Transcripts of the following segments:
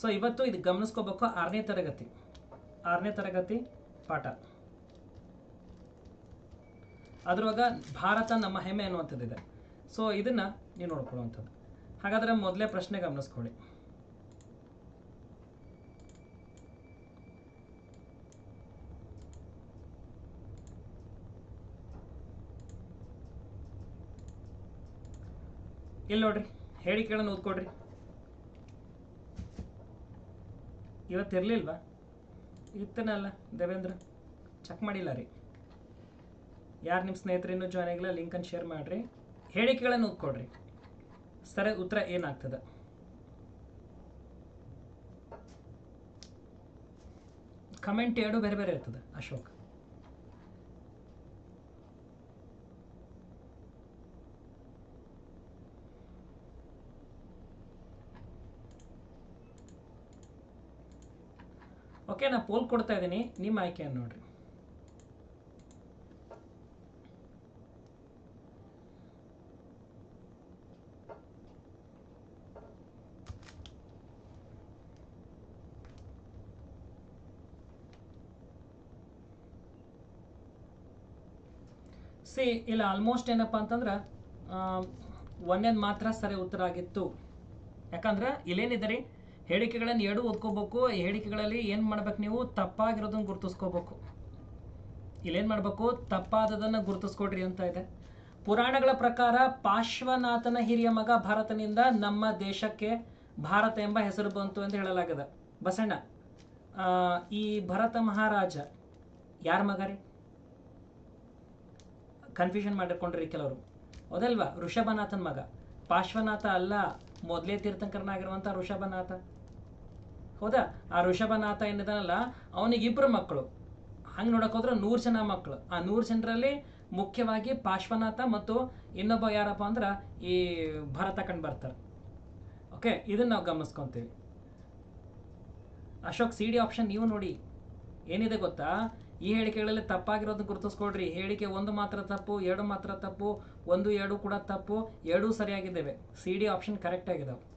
So ಇವತ್ತು ಇದು ಗಮನಿಸ್ಕೋಬೇಕು ಆರನೇ ತರಗತಿ. ಆರನೇ ತರಗತಿ ಪಾಠ. ಅದ್ರೊಳಗ ಭಾರತ ನಮ್ಮ ಹೆಮ್ಮೆ ಅನ್ನುವಂಥದ್ದಿದೆ. ಸೊ ಇದನ್ನ ನೀವು ನೋಡ್ಕೊಳ್ಳುವಂಥದ್ದು. ಹಾಗಾದ್ರೆ ಮೊದಲೇ ಪ್ರಶ್ನೆ ಗಮನಿಸ್ಕೊಳ್ಳಿ. ಇಲ್ಲಿ ನೋಡ್ರಿ ಹೇಳಿಕೆಗಳನ್ನು ಓದ್ಕೊಡ್ರಿ ಇವತ್ತು ಇರಲಿಲ್ವಾ? ಇತ್ತನಲ್ಲ, ದೇವೇಂದ್ರ? ಚೆಕ್ ಮಾಡಿಲ್ಲ ರೀ. ಯಾರು ನಿಮ್ಮ ಸ್ನೇಹಿತರೇನು ಜಾಯ್ನ್ ಆಗಿಲ್ಲ ಲಿಂಕನ್ನು ಶೇರ್ ಮಾಡಿರಿ. ಹೇಳಿಕೆಗಳನ್ನು ಓದ್ಕೊಡ್ರಿ ಸರ, ಉತ್ತರ ಏನಾಗ್ತದೆ? ಕಮೆಂಟ್ ಎರಡು ಬೇರೆ ಬೇರೆ ಇರ್ತದೆ, ಅಶೋಕ್. ಓಕೆ, ನಾ ಪೋಲ್ ಕೊಡ್ತಾ ಇದ್ದೀನಿ ನಿಮ್ಮ ಆಯ್ಕೆಯನ್ನು ನೋಡ್ರಿ. ಸಿ, ಇಲ್ಲ ಆಲ್ಮೋಸ್ಟ್ ಏನಪ್ಪ ಅಂತಂದ್ರೆ ಒಂದೇದು ಮಾತ್ರ ಸರಿ ಉತ್ತರ ಆಗಿತ್ತು. ಯಾಕಂದ್ರೆ ಇಲ್ಲೇನಿದೆ ರೀ? ಹೇಳಿಕೆಗಳನ್ನು ಎರಡು ಓದ್ಕೋಬೇಕು ಹೇಳಿಕೆಗಳಲ್ಲಿ ಏನು ಮಾಡ್ಬೇಕು ನೀವು? ತಪ್ಪಾಗಿರೋದನ್ನ ಗುರುತಿಸ್ಕೋಬೇಕು. ಇಲ್ಲೇನು ಮಾಡಬೇಕು? ತಪ್ಪಾದದನ್ನ ಗುರುತಿಸ್ಕೊಡ್ರಿ ಅಂತ ಇದೆ. ಪುರಾಣಗಳ ಪ್ರಕಾರ ಪಾರ್ಶ್ವನಾಥನ ಹಿರಿಯ ಮಗ ಭಾರತನಿಂದ ನಮ್ಮ ದೇಶಕ್ಕೆ ಭಾರತ ಎಂಬ ಹೆಸರು ಬಂತು ಅಂತ ಹೇಳಲಾಗಿದೆ. ಬಸಣ್ಣ ಈ ಭರತ ಮಹಾರಾಜ ಯಾರ ಮಗ ರೀ? ಕನ್ಫ್ಯೂಷನ್ ಮಾಡಿಕೊಂಡ್ರಿ ಕೆಲವರು. ಹೌದಲ್ವಾ? ಋಷಭನಾಥನ್ ಮಗ. ಪಾರ್ಶ್ವನಾಥ ಅಲ್ಲ, ಮೊದಲೇ ತೀರ್ಥಂಕರನಾಗಿರುವಂಥ ಋಷಭನಾಥ. ಹೌದಾ? ಆ ಋಷಭನಾಥ ಏನಿದಾನಲ್ಲ ಅವನಿಗೆ ಇಬ್ಬರು ಮಕ್ಕಳು. ಹಂಗೆ ನೋಡಕ್ ಹೋದ್ರೆ ನೂರು ಜನ ಮಕ್ಕಳು ಆ ನೂರು ಜನರಲ್ಲಿ ಮುಖ್ಯವಾಗಿ ಪಾರ್ಶ್ವನಾಥ ಮತ್ತು ಇನ್ನೊಬ್ಬ ಯಾರಪ್ಪ ಅಂದ್ರೆ ಈ ಭರತ ಕಂಡು ಬರ್ತಾರೆ. ಓಕೆ ಇದನ್ನ ನಾವು ಗಮನಿಸ್ಕೊಂತೀವಿ. ಅಶೋಕ್ ಸಿ ಡಿ ಆಪ್ಷನ್ ನೀವು ನೋಡಿ. ಏನಿದೆ ಗೊತ್ತಾ? ಈ ಹೇಳಿಕೆಗಳಲ್ಲಿ ತಪ್ಪಾಗಿರೋದನ್ನ ಗುರುತಿಸ್ಕೊಡ್ರಿ ಹೇಳಿಕೆ ಒಂದು ಮಾತ್ರ ತಪ್ಪು, ಎರಡು ಮಾತ್ರ ತಪ್ಪು, ಒಂದು, ಎರಡು ಕೂಡ ತಪ್ಪು, ಎರಡೂ ಸರಿಯಾಗಿದ್ದೇವೆ. ಸಿ ಡಿ ಆಪ್ಷನ್ ಕರೆಕ್ಟ್ ಆಗಿದಾವೆ.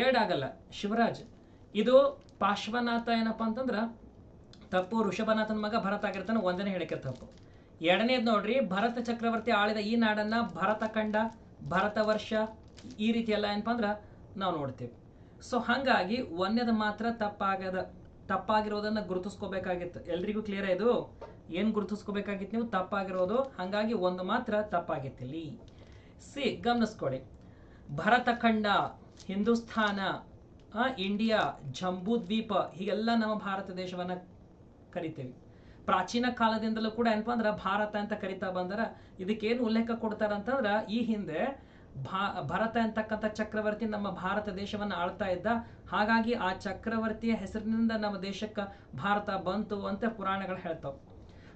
ಎರಡಾಗಲ್ಲ ಶಿವರಾಜ್, ಇದು ಪಾರ್ಶ್ವನಾಥ ಏನಪ್ಪ ಅಂತಂದ್ರ ತಪ್ಪು ಋಷಭನಾಥನ ಮಗ ಭರತ ಆಗಿರ್ತಾನೆ, ಒಂದನೇ ಹೇಳಿಕೆ ತಪ್ಪು. ಎರಡನೇದು ನೋಡ್ರಿ, ಭರತ ಚಕ್ರವರ್ತಿ ಆಳಿದ ಈ ನಾಡನ್ನ ಭರತ ಖಂಡ, ಭರತ ವರ್ಷ, ಈ ರೀತಿ ಎಲ್ಲ ಏನಪ್ಪ ಅಂದ್ರೆ ನಾವು ನೋಡ್ತೀವಿ. ಸೊ ಹಾಗಾಗಿ ಒಂದೇದು ಮಾತ್ರ ತಪ್ಪಾಗದ, ತಪ್ಪಾಗಿರೋದನ್ನ ಗುರುತಿಸ್ಕೋಬೇಕಾಗಿತ್ತು. ಎಲ್ರಿಗೂ ಕ್ಲಿಯರ್ ಇದು? ಏನ್ ಗುರುತಿಸ್ಕೋಬೇಕಾಗಿತ್ತು ನೀವು? ತಪ್ಪಾಗಿರೋದು, ಹಾಗಾಗಿ ಒಂದು ಮಾತ್ರ ತಪ್ಪಾಗಿತ್ತಿಲ್ಲಿ. ಸಿ ಗಮನಿಸ್ಕೊಳ್ಳಿ ಭರತಖಂಡ ಹಿಂದೂಸ್ಥಾನ, ಇಂಡಿಯಾ, ಜಂಬೂ ದ್ವೀಪ, ಹೀಗೆಲ್ಲ ನಮ್ಮ ಭಾರತ ದೇಶವನ್ನ ಕರಿತೇವೆ. ಪ್ರಾಚೀನ ಕಾಲದಿಂದಲೂ ಕೂಡ ಏನಪ್ಪ ಅಂದ್ರೆ ಭಾರತ ಅಂತ ಕರಿತಾ ಬಂದರ. ಇದಕ್ಕೇನು ಉಲ್ಲೇಖ ಕೊಡ್ತಾರಂತಂದ್ರ ಈ ಹಿಂದೆ ಭಾ, ಭರತ ಅಂತಕ್ಕಂಥ ಚಕ್ರವರ್ತಿ ನಮ್ಮ ಭಾರತ ದೇಶವನ್ನ ಆಳ್ತಾ ಇದ್ದ. ಹಾಗಾಗಿ ಆ ಚಕ್ರವರ್ತಿಯ ಹೆಸರಿನಿಂದ ನಮ್ಮ ದೇಶಕ್ಕೆ ಭಾರತ ಬಂತು ಅಂತ ಪುರಾಣಗಳು ಹೇಳ್ತಾವ.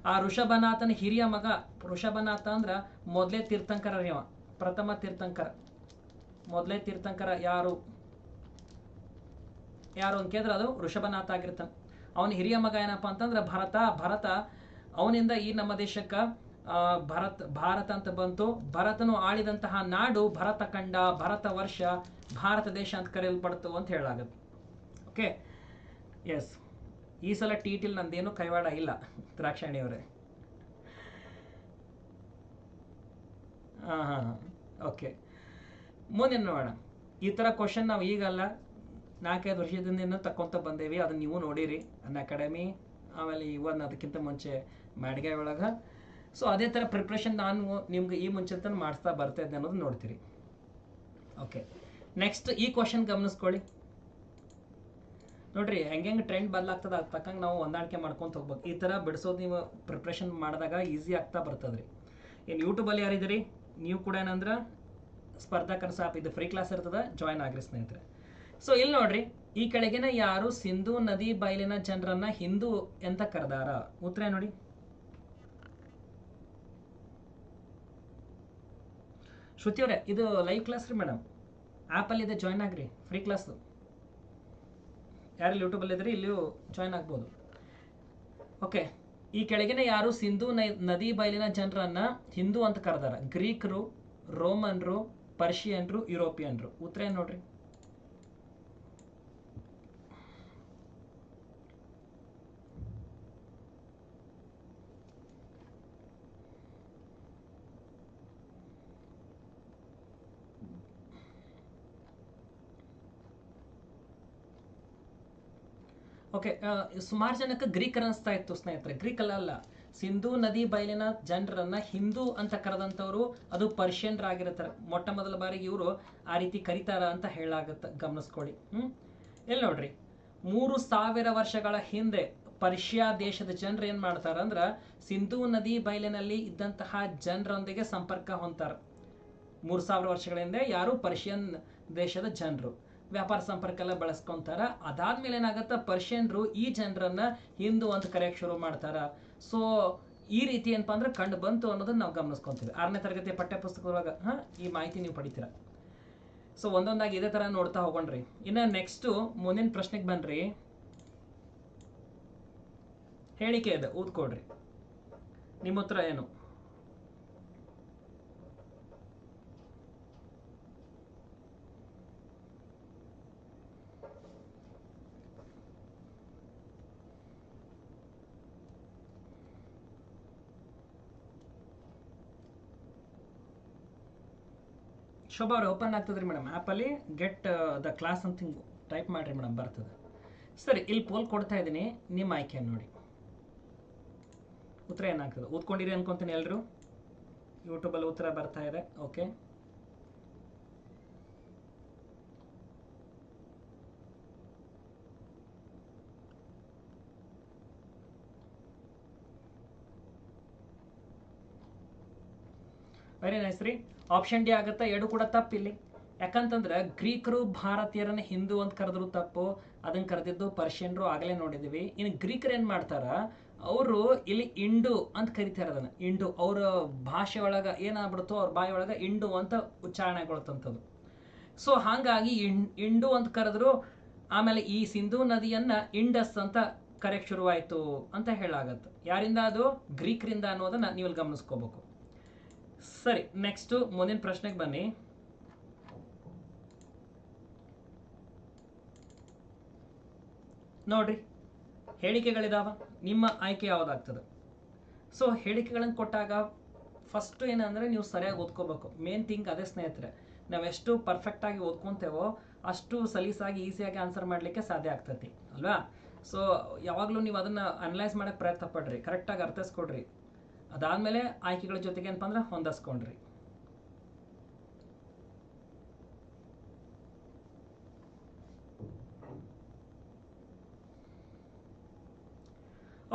ಆ ಋಷಭನಾಥನ ಹಿರಿಯ ಮಗ, ಋಷಭನಾಥ ಅಂದ್ರ ಮೊದಲೇ ತೀರ್ಥಂಕರ ಪ್ರಥಮ ತೀರ್ಥಂಕರ. ಮೊದಲೇ ತೀರ್ಥಂಕರ ಯಾರು? ಯಾರು ಅಂತ ಕೇಳಿದ್ರೆ ಅದು ಋಷಭನಾಥ ಆಗಿರ್ತಾನೆ. ಅವನ ಹಿರಿಯ ಮಗ ಏನಪ್ಪ ಅಂತಂದ್ರೆ ಭರತ ಭರತ ಅವನಿಂದ ಈ ನಮ್ಮ ದೇಶಕ್ಕ ಭರತ್, ಭಾರತ ಅಂತ ಬಂತು. ಭರತನು ಆಳಿದಂತಹ ನಾಡು ಭರತ ಖಂಡ, ಭರತ ವರ್ಷ, ಭಾರತ ದೇಶ ಅಂತ ಕರೆಯಲ್ಪಡ್ತು ಅಂತ ಹೇಳಲಾಗುತ್ತೆ. ಓಕೆ ಎಸ್ ಈ ಸಲ ಟಿ ಟಿಲ್ ನಂದೇನು ಕೈವಾಡ ಇಲ್ಲ ದ್ರಾಕ್ಷಾಣಿಯವರೇ ಹಾಂ ಹಾಂ ಓಕೆ ಮುಂದೆ ನೋಡೋಣ. ಈ ಥರ ಕ್ವಶನ್ ನಾವು ಈಗಲ್ಲ ನಾಲ್ಕೈದು ವರ್ಷದಿಂದ ತಕ್ಕೊಂತ ಬಂದೇವಿ. ಅದನ್ನ ನೀವು ನೋಡಿರಿ. ಅನ್ ಅಕಾಡೆಮಿ, ಆಮೇಲೆ ಇವನ್ ಅದಕ್ಕಿಂತ ಮುಂಚೆ ಮ್ಯಾಡ್ಗೆ ಒಳಗೆ. ಸೊ ಅದೇ ಥರ ಪ್ರಿಪ್ರೇಷನ್ ನಾನು ನಿಮ್ಗೆ ಈ ಮುಂಚೆ ತನಕ ಮಾಡಿಸ್ತಾ ಬರ್ತಾ ಇದ್ದೆ ಅನ್ನೋದು ನೋಡ್ತೀರಿ. ಓಕೆ ನೆಕ್ಸ್ಟ್ ಈ ಕ್ವಶನ್ ಗಮನಿಸ್ಕೊಳ್ಳಿ. ನೋಡ್ರಿ, ಹೆಂಗೆ ಹೆಂಗೆ ಟ್ರೆಂಡ್ ಬದಲಾಗ್ತದ ಅದು ತಕ್ಕಂಗೆ ನಾವು ಹೊಂದಾಣಿಕೆ ಮಾಡ್ಕೊಂತ ಹೋಗ್ಬೇಕು. ಈ ಥರ ಬಿಡಿಸೋದು ನೀವು ಪ್ರಿಪ್ರೇಷನ್ ಮಾಡಿದಾಗ ಈಸಿ ಆಗ್ತಾ ಬರ್ತದ್ರಿ. ಏನು ಯೂಟ್ಯೂಬಲ್ಲಿ ಯಾರಿದ್ದೀರಿ? ನೀವು ಕೂಡ ಏನಂದ್ರೆ ಸ್ಪರ್ಧಾಕರ ಸಾಪ್, ಇದು ಫ್ರೀ ಕ್ಲಾಸ್ ಇರ್ತದ ಜಾಯ್ನ್ ಆಗ್ರಿ ಸ್ನೇಹಿತರೆ. ಸೊ ಇಲ್ಲಿ ನೋಡ್ರಿ, ಈ ಕೆಳಗಿನ ಯಾರು ಸಿಂಧೂ ನದಿ ಬಯಲಿನ ಜನರನ್ನ ಹಿಂದೂ ಅಂತ ಕರೆದಾರ? ಉತ್ತರ ನೋಡಿ. ಶ್ರುತಿ ಅವರೇ, ಇದು ಲೈವ್ ಕ್ಲಾಸ್ ರೀ ಮೇಡಮ್ ಆ್ಯಪಲ್ಲಿ ಇದೆ ಜಾಯ್ನ್ ಆಗ್ರಿ ಫ್ರೀ ಕ್ಲಾಸ್ ಯಾರಲ್ಲಿ ಯೂಟ್ಯೂಬಲ್ಲಿ ಇದ್ರಿ, ಇಲ್ಲಿಯೂ ಜಾಯ್ನ್ ಆಗ್ಬೋದು. ಓಕೆ ಈ ಕೆಳಗಿನ ಯಾರು ಸಿಂಧೂ ನದಿ ಬಯಲಿನ ಜನರನ್ನ ಹಿಂದೂ ಅಂತ ಕರೆದಾರ? ಗ್ರೀಕರು ರೋಮನ್ರು ಪರ್ಷಿಯನ್ರು ಯುರೋಪಿಯನ್ರು ಉತ್ತರ ಏನು ನೋಡ್ರಿ? ಓಕೆ ಸುಮಾರು ಜನಕ್ಕೆ ಗ್ರೀಕ್ ಅನ್ನಿಸ್ತಾ ಇತ್ತು ಸ್ನೇಹಿತರೆ. ಗ್ರೀಕ್ ಅಲ್ಲ ಅಲ್ಲ. ಸಿಂಧೂ ನದಿ ಬಯಲಿನ ಜನರನ್ನ ಹಿಂದೂ ಅಂತ ಕರೆದಂಥವ್ರು ಅದು ಪರ್ಷಿಯನ್ರಾಗಿರ್ತಾರೆ. ಮೊಟ್ಟ ಮೊದಲ ಬಾರಿಗೆ ಇವರು ಆ ರೀತಿ ಕರೀತಾರ ಅಂತ ಹೇಳಾಗತ್ತೆ ಗಮನಿಸ್ಕೊಳ್ಳಿ. ಹ್ಮ್? ಎಲ್ಲಿ ನೋಡ್ರಿ. ಮೂರು ಸಾವಿರ ವರ್ಷಗಳ ಹಿಂದೆ ಪರ್ಷಿಯಾ ದೇಶದ ಜನರು ಏನ್ ಮಾಡ್ತಾರ ಅಂದ್ರ ಸಿಂಧೂ ನದಿ ಬಯಲಿನಲ್ಲಿ ಇದ್ದಂತಹ ಜನರೊಂದಿಗೆ ಸಂಪರ್ಕ ಹೊಂತಾರ ಮೂರು ಸಾವಿರ ವರ್ಷಗಳ ಹಿಂದೆ ಯಾರು? ಪರ್ಷಿಯನ್ ದೇಶದ ಜನರು. ವ್ಯಾಪಾರ ಸಂಪರ್ಕ ಎಲ್ಲ ಬಳಸ್ಕೊಂತಾರ. ಅದಾದ್ಮೇಲೆ ಏನಾಗತ್ತ? ಪರ್ಷಿಯನ್ರು ಈ ಜನರನ್ನ ಹಿಂದೂ ಅಂತ ಕರೆಯಕ್ ಶುರು ಮಾಡ್ತಾರ. ಸೊ ಈ ರೀತಿ ಏನಪ್ಪ ಅಂದ್ರೆ ಕಂಡು ಬಂತು ಅನ್ನೋದನ್ನ ನಾವು ಗಮನಿಸ್ಕೊಂತೀವಿ. ಆರನೇ ತರಗತಿಯ ಪಠ್ಯ ಪುಸ್ತಕದೊಳಗ ಹಾ, ಈ ಮಾಹಿತಿ ನೀವು ಪಡಿತೀರ? ಸೊ ಒಂದೊಂದಾಗಿ ಇದೇ ತರ ನೋಡ್ತಾ ಹೋಗೋಣ್ರಿ. ಇನ್ನ ನೆಕ್ಸ್ಟ್ ಮುಂದಿನ ಪ್ರಶ್ನೆಗೆ ಬನ್ರಿ. ಹೇಳಿಕೆ ಇದೆ ಓದ್ಕೊಡ್ರಿ ನಿಮ್ಮ ಉತ್ತರ ಏನು? ಶೋಭಾ ಅವ್ರೆ ಓಪನ್ ಆಗ್ತದ್ರಿ ಮೇಡಮ್ ಆ್ಯಪಲ್ಲಿ ಗೆಟ್ ದ ಕ್ಲಾಸ್ ಅಂತ ಹಿಂಗೆ ಟೈಪ್ ಮಾಡಿರಿ ಮೇಡಮ್ ಬರ್ತದೆ. ಸರಿ, ಇಲ್ಲಿ ಪೋಲ್ ಕೊಡ್ತಾ ಇದ್ದೀನಿ. ನಿಮ್ಮ ಆಯ್ಕೆ ನೋಡಿ. ಉತ್ತರ ಏನಾಗ್ತದೆ? ಓದ್ಕೊಂಡಿರಿ ಅನ್ಕೊಂತೀನಿ ಎಲ್ಲರೂ ಯೂಟ್ಯೂಬಲ್ಲಿ ಉತ್ತರ ಬರ್ತಾ ಇದೆ. ಓಕೆ ವೆರಿ ನೈಸ್ ರೀ. ಆಪ್ಷನ್ ಡಿ ಆಗುತ್ತೆ. ಎರಡು ಕೂಡ ತಪ್ಪಿಲ್ಲಿ. ಯಾಕಂತಂದ್ರೆ ಗ್ರೀಕರು, ಭಾರತೀಯರನ್ನ ಹಿಂದೂ ಅಂತ ಕರೆದ್ರು ತಪ್ಪು. ಅದನ್ನ ಕರೆದಿದ್ದು ಪರ್ಷಿಯನ್ರು ಆಗಲೇ ನೋಡಿದ್ವಿ. ಇನ್ನು ಗ್ರೀಕರು ಏನು ಮಾಡ್ತಾರ? ಅವರು ಇಲ್ಲಿ ಇಂಡು ಅಂತ ಕರಿತಾರೆ ಅದನ್ನ ಇಂಡು, ಅವ್ರ ಭಾಷೆ ಒಳಗ ಏನಾಗ್ಬಿಡುತ್ತೋ ಅವ್ರ ಬಾಯಿ ಒಳಗ ಇಂಡು ಅಂತ ಉಚ್ಚಾರಣೆಗೊಳ್ತಂಥದ್ದು ಸೊ ಹಾಗಾಗಿ ಇಂಡು ಅಂತ ಕರೆದ್ರು, ಆಮೇಲೆ ಈ ಸಿಂಧೂ ನದಿಯನ್ನ ಇಂಡಸ್ ಅಂತ ಕರೆಕ್ಟ್ ಶುರುವಾಯಿತು ಅಂತ ಹೇಳಾಗತ್ತೆ ಯಾರಿಂದ ಅದು? ಗ್ರೀಕ್ರಿಂದ ಅನ್ನೋದನ್ನ ನೀವು ಇಲ್ಲಿ ಗಮನಿಸ್ಕೋಬೇಕು. ಸರಿ ನೆಕ್ಸ್ಟ್ ಮುಂದಿನ ಪ್ರಶ್ನೆಗೆ ಬನ್ನಿ. ನೋಡ್ರಿ, ಹೇಳಿಕೆಗಳಿದಾವ, ನಿಮ್ಮ ಆಯ್ಕೆ ಯಾವ್ದಾಗ್ತದೆ? ಸೊ ಹೇಳಿಕೆಗಳನ್ನು ಕೊಟ್ಟಾಗ ಫಸ್ಟ್ ಏನಂದ್ರೆ ನೀವು ಸರಿಯಾಗಿ ಓದ್ಕೋಬೇಕು. ಮೇನ್ ಥಿಂಗ್ ಅದೇ ಸ್ನೇಹಿತರೆ ಪರ್ಫೆಕ್ಟ್ ಆಗಿ ಓದ್ಕೊಂತೇವೋ ಅಷ್ಟು ಸಲೀಸಾಗಿ ಈಸಿಯಾಗಿ ಆನ್ಸರ್ ಮಾಡಲಿಕ್ಕೆ ಸಾಧ್ಯ ಆಗ್ತೈತಿ, ಅಲ್ವಾ? ಸೊ ಯಾವಾಗಲೂ ನೀವು ಅದನ್ನ ಅನಲೈಸ್ ಮಾಡಕ್ಕೆ ಪ್ರಯತ್ನ ಪಡ್ರಿ ಕರೆಕ್ಟಾಗಿ ಅರ್ಥೈಸ್ಕೊಡ್ರಿ. ಅದಾದ್ಮೇಲೆ ಆಯ್ಕೆಗಳ ಜೊತೆಗೆ ಏನಪ್ಪ ಅಂದ್ರೆ ಹೊಂದಿಸ್ಕೊಂಡ್ರಿ.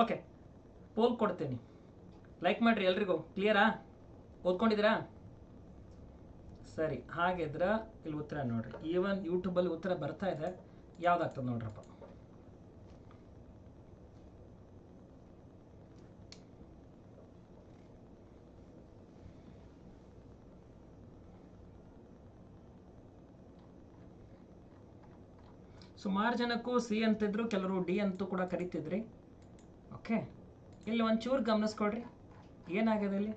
ಓಕೆ ಪೋಲ್ ಕೊಡ್ತೀನಿ. ಲೈಕ್ ಮಾಡ್ರಿ ಎಲ್ರಿಗೂ. ಕ್ಲಿಯರಾ ಓದ್ಕೊಂಡಿದ್ದೀರಾ? ಸರಿ. ಹಾಗಿದ್ರೆ ಇಲ್ಲಿ ಉತ್ತರ ನೋಡ್ರಿ. ಈವನ್ ಯೂಟ್ಯೂಬಲ್ಲಿ ಉತ್ತರ ಬರ್ತಾ ಇದೆ. ಯಾವ್ದಾಗ್ತದೆ ನೋಡ್ರಪ್ಪ. ಸುಮಾರು ಜನಕ್ಕೂ ಸಿ ಅಂತಿದ್ರು, ಕೆಲವರು ಡಿ ಅಂತೂ ಕೂಡ ಕರಿತಿದ್ರಿ. ಓಕೆ, ಇಲ್ಲಿ ಒಂಚೂರು ಗಮನಿಸ್ಕೊಡ್ರಿ ಏನಾಗಿದೆ ಇಲ್ಲಿ?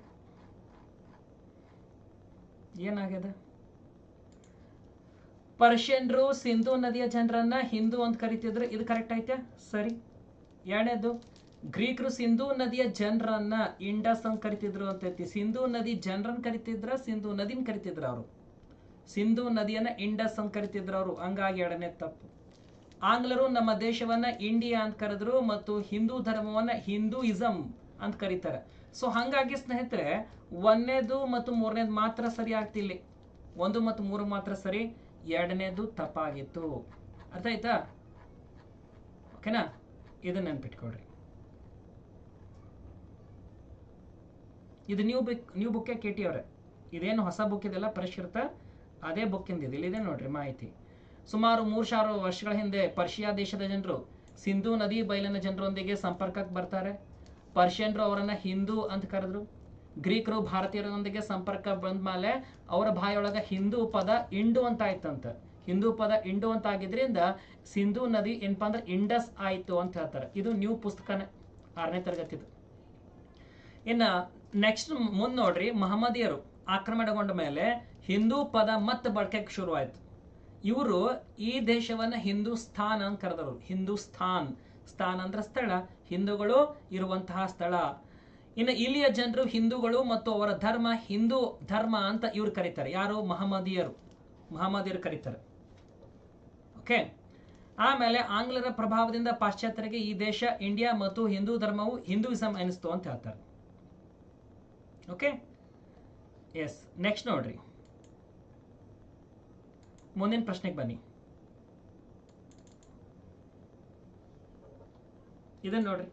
ಏನಾಗಿದೆ ಪರ್ಷಿಯನ್ರು, ಸಿಂಧೂ ನದಿಯ ಜನರನ್ನ ಹಿಂದೂ ಅಂತ ಕರಿತಿದ್ರು. ಇದು ಕರೆಕ್ಟ್ ಐತೆ? ಸರಿ. ಎರಡನೇದು, ಗ್ರೀಕರು ಸಿಂಧೂ ನದಿಯ ಜನರನ್ನ ಇಂಡಸ್ ಅಂತ ಕರಿತಿದ್ರು ಅಂತೈತಿ ಸಿಂಧೂ ನದಿ ಜನರನ್ನ ಕರಿತಿದ್ರ, ಸಿಂಧೂ ನದಿನ ಕರಿತಿದ್ರು ಅವರು. ಸಿಂಧೂ ನದಿಯನ್ನ ಇಂಡಸ್ ಅಂತ ಕರಿತಿದ್ರು ಅವರು. ಹಂಗಾಗಿ ಎರಡನೇ ತಪ್ಪು. ಆಂಗ್ಲರು ನಮ್ಮ ದೇಶವನ್ನ ಇಂಡಿಯಾ ಅಂತ ಕರೆದ್ರು ಮತ್ತು ಹಿಂದೂ ಧರ್ಮವನ್ನ ಹಿಂದೂಯಿಸಂ ಅಂತ ಕರೀತಾರೆ. ಸೊ ಹಂಗಾಗಿ ಸ್ನೇಹಿತರೆ, ಒಂದನೇದು ಮತ್ತು ಮೂರನೇದು ಮಾತ್ರ ಸರಿ ಆಗ್ತಿಲ್ಲಿ ಒಂದು ಮತ್ತು ಮೂರು ಮಾತ್ರ ಸರಿ, ಎರಡನೇದು ತಪ್ಪಾಗಿತ್ತು. ಅರ್ಥ ಆಯ್ತಾ? ಓಕೆನಾ ಇದನ್ನ ನೆನ್ಪಿಟ್ಕೊಳ್ರಿ. ಇದು ನ್ಯೂ ಬುಕ್ ನ್ಯೂ ಬುಕ್ಕೇ ಕೆ ಟಿ ಅವರೇ. ಇದೇನು ಹೊಸ ಬುಕ್ ಇದೆಲ್ಲ ಪರಿಷ್ಕೃತ? ಅದೇ ಬುಕ್ಕಿಂದ ಇದೆ. ಇಲ್ಲಿದೆ ನೋಡ್ರಿ ಮಾಹಿತಿ. ಸುಮಾರು ಮೂರು ಸಾವಿರ ವರ್ಷಗಳ ಹಿಂದೆ ಪರ್ಷಿಯಾ ದೇಶದ ಜನರು ಸಿಂಧೂ ನದಿ ಬಯಲಿನ ಜನರೊಂದಿಗೆ ಸಂಪರ್ಕಕ್ಕೆ ಬರ್ತಾರೆ. ಪರ್ಷಿಯನ್ರು ಅವರನ್ನ ಹಿಂದೂ ಅಂತ ಕರೆದ್ರು. ಗ್ರೀಕರು ಭಾರತೀಯರೊಂದಿಗೆ ಸಂಪರ್ಕ ಬಂದ ಮೇಲೆ ಅವರ ಬಾಯಿಯೊಳಗ ಹಿಂದೂ ಪದ ಇಂಡು ಅಂತ ಆಯ್ತಂತ ಹಿಂದೂ ಪದ ಇಂಡು ಅಂತ ಆಗಿದ್ರಿಂದ ಸಿಂಧೂ ನದಿ ಏನಪ್ಪಾ ಅಂದ್ರೆ ಇಂಡಸ್ ಆಯ್ತು ಅಂತ ಹೇಳ್ತಾರೆ. ಇದು ನ್ಯೂ ಪುಸ್ತಕನೇ ಆರನೇ ತರಗತಿದು. ಇನ್ನ ನೆಕ್ಸ್ಟ್ ಮುಂದೆ ನೋಡ್ರಿ ಮಹಮ್ಮದಿಯರು ಆಕ್ರಮಣಗೊಂಡ ಮೇಲೆ ಹಿಂದೂ ಪದ ಮತ್ತೆ ಬಳಕೆಗೆ ಶುರುವಾಯ್ತು. ಇವರು ಈ ದೇಶವನ್ನ ಹಿಂದೂಸ್ಥಾನ್ ಅಂತ ಕರೆದರು ಹಿಂದೂಸ್ಥಾನ್. ಸ್ಥಾನ ಅಂದ್ರೆ ಸ್ಥಳ. ಹಿಂದೂಗಳು ಇರುವಂತಹ ಸ್ಥಳ. ಇನ್ನು ಇಲ್ಲಿಯ ಜನರು ಹಿಂದೂಗಳು ಮತ್ತು ಅವರ ಧರ್ಮ ಹಿಂದೂ ಧರ್ಮ ಅಂತ ಇವ್ರು ಕರೀತಾರೆ. ಯಾರು? ಮಹಮ್ಮದಿಯರು. ಮಹಮ್ಮದಿಯರು ಕರೀತಾರೆ. ಓಕೆ? ಆಮೇಲೆ ಆಂಗ್ಲರ ಪ್ರಭಾವದಿಂದ ಪಾಶ್ಚಾತ್ಯರಿಗೆ ಈ ದೇಶ, ಇಂಡಿಯಾ ಮತ್ತು ಹಿಂದೂ ಧರ್ಮವು ಹಿಂದೂಯಿಸಂ ಅನಿಸ್ತು ಅಂತ ಹೇಳ್ತಾರೆ. ಓಕೆ? ಎಸ್ ನೆಕ್ಸ್ಟ್ ನೋಡ್ರಿ. ಮುಂದಿನ ಪ್ರಶ್ನೆಗೆ ಬನ್ನಿ. ಇದನ್ನ ನೋಡ್ರಿ.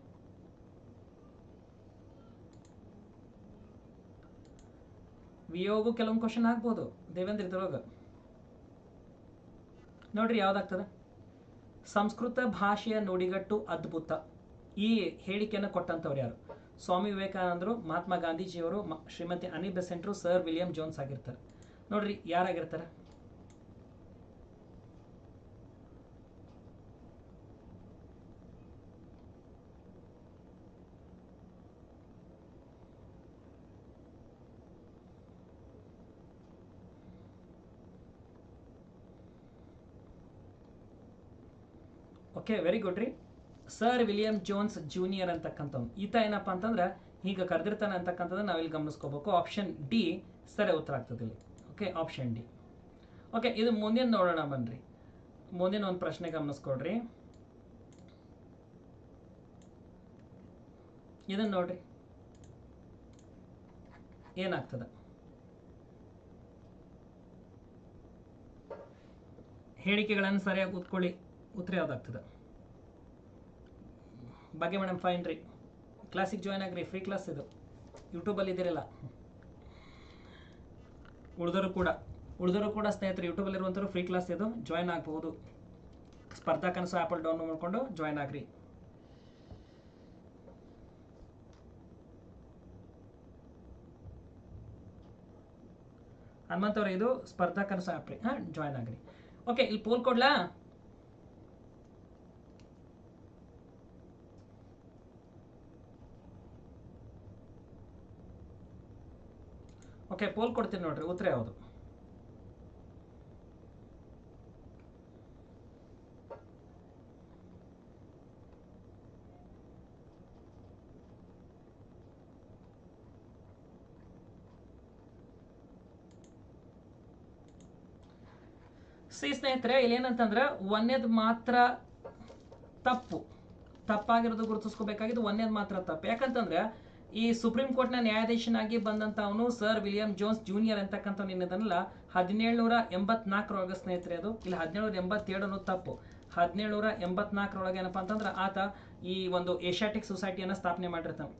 ವಿಯೋಗು ಕೆಲವೊಂದು ಕ್ವಶನ್ ಆಗ್ಬೋದು. ದೇವೇಂದ್ರ ಇದ್ರೊಳಗ. ನೋಡ್ರಿ ಯಾವ್ದಾಗ್ತದೆ? ಸಂಸ್ಕೃತ ಭಾಷೆಯ ನುಡಿಗಟ್ಟು ಅದ್ಭುತ. ಈ ಹೇಳಿಕೆಯನ್ನು ಕೊಟ್ಟಂಥವ್ರು ಯಾರು? ಸ್ವಾಮಿ ವಿವೇಕಾನಂದರು, ಮಹಾತ್ಮ ಗಾಂಧೀಜಿಯವರು ಶ್ರೀಮತಿ ಅನಿ ಬೆಸೆಂಟ್ರು, ಸರ್ ವಿಲಿಯಂ ಜೋನ್ಸ್ ಆಗಿರ್ತಾರೆ. ನೋಡ್ರಿ ಯಾರಾಗಿರ್ತಾರೆ? ಓಕೆ ವೆರಿ ಗುಡ್ ರೀ. ಸರ್ ವಿಲಿಯಂ ಜೋನ್ಸ್ ಜೂನಿಯರ್ ಅಂತಕ್ಕಂಥವ್ನು. ಈತ ಏನಪ್ಪ ಅಂತಂದ್ರೆ, ಈಗ ಕರೆದಿರ್ತಾನೆ ಅಂತಕ್ಕಂಥದ್ದು ನಾವಿಲ್ಲಿ ಗಮನಿಸ್ಕೋಬೇಕು. ಆಪ್ಷನ್ ಡಿ ಸರಿ ಉತ್ತರ ಆಗ್ತದೆ ಇಲ್ಲಿ. ಓಕೆ ಆಪ್ಷನ್ ಡಿ ಓಕೆ ಇದು ಮುಂದಿನ ನೋಡೋಣ ಬನ್ರಿ. ಮುಂದಿನ ಒಂದು ಪ್ರಶ್ನೆ ಗಮನಿಸ್ಕೊಡ್ರಿ. ಇದನ್ನ ನೋಡ್ರಿ. ಏನಾಗ್ತದೆ? ಹೇಳಿಕೆಗಳನ್ನು ಸರಿಯಾಗಿ ಕೂತ್ಕೊಳ್ಳಿ ಉತ್ತರ ಯಾವ್ದಾಗ್ತದೆ? ಬಗ್ಗೆ ಮೇಡಮ್ ಫೈನ್ ರೀ. ಕ್ಲಾಸಿಗೆ ಜಾಯ್ನ್ ಆಗ್ರಿ ಫ್ರೀ ಕ್ಲಾಸ್ ಇದು. ಯೂಟ್ಯೂಬಲ್ಲಿ ಇದ್ದೀರಲ್ಲ. ಉಳಿದವರು ಕೂಡ ಉಳಿದವರು ಕೂಡ ಸ್ನೇಹಿತರು ಯೂಟ್ಯೂಬಲ್ಲಿ ಇರುವಂಥವ್ರು ಫ್ರೀ ಕ್ಲಾಸ್ ಇದು ಜಾಯ್ನ್ ಆಗ್ಬೋದು ಸ್ಪರ್ಧಾ ಕನಸು ಆ್ಯಪಲ್ಲಿ ಡೌನ್ಲೋಡ್ ಮಾಡಿಕೊಂಡು ಜಾಯ್ನ್ ಆಗ್ರಿ. ಹನುಮಂತವ್ರ, ಇದು ಸ್ಪರ್ಧಾ ಕನಸು ಆ್ಯಪ್ ರೀ. ಹಾಂ ಜಾಯ್ನ್ ಆಗ್ರಿ. ಓಕೆ ಇಲ್ಲಿ ಪೋಲ್ ಕೊಡ್ಲಾ? ಓಕೆ ಪೋಲ್ ಕೊಡ್ತೀನಿ ನೋಡ್ರಿ, ಉತ್ತರ ಯಾವುದು? ಸಿ ಸ್ನೇಹಿತರೆ ಇಲ್ಲಿ ಏನಂತಂದ್ರೆ ಒಂದೇದು ಮಾತ್ರ ತಪ್ಪು. ತಪ್ಪಾಗಿರೋದು ಗುರುತಿಸ್ಕೋಬೇಕಾಗಿದ್ದು ಒಂದೇದು ಮಾತ್ರ ತಪ್ಪು. ಯಾಕಂತಂದ್ರೆ ಈ ಸುಪ್ರೀಂ ಕೋರ್ಟ್ನ ನ್ಯಾಯಾಧೀಶನಾಗಿ ಬಂದಂತ ಅವನು ಸರ್ ವಿಲಿಯಂ ಜೋನ್ಸ್ ಜೂನಿಯರ್ ಅಂತಕ್ಕಂಥ ಏನಿದನಲ್ಲ ಹದಿನೇಳುನೂರ ಎಂಬತ್ನಾಲ್ಕರೊಳಗೆ ಸ್ನೇಹಿತರೆ ಅದು. ಇಲ್ಲಿ, ಹದಿನೇಳುನೂರ ಎಂಬತ್ತೇಳು ಅನ್ನೋದು ತಪ್ಪು. ಹದಿನೇಳುನೂರ ಎಂಬತ್ನಾಲ್ಕರೊಳಗೆ ಏನಪ್ಪಾ ಅಂತಂದ್ರೆ ಆತ ಈ ಒಂದು ಏಷ್ಯಾಟಿಕ್ ಸೊಸೈಟಿಯನ್ನು ಸ್ಥಾಪನೆ ಮಾಡಿರ್ತಾನೆ.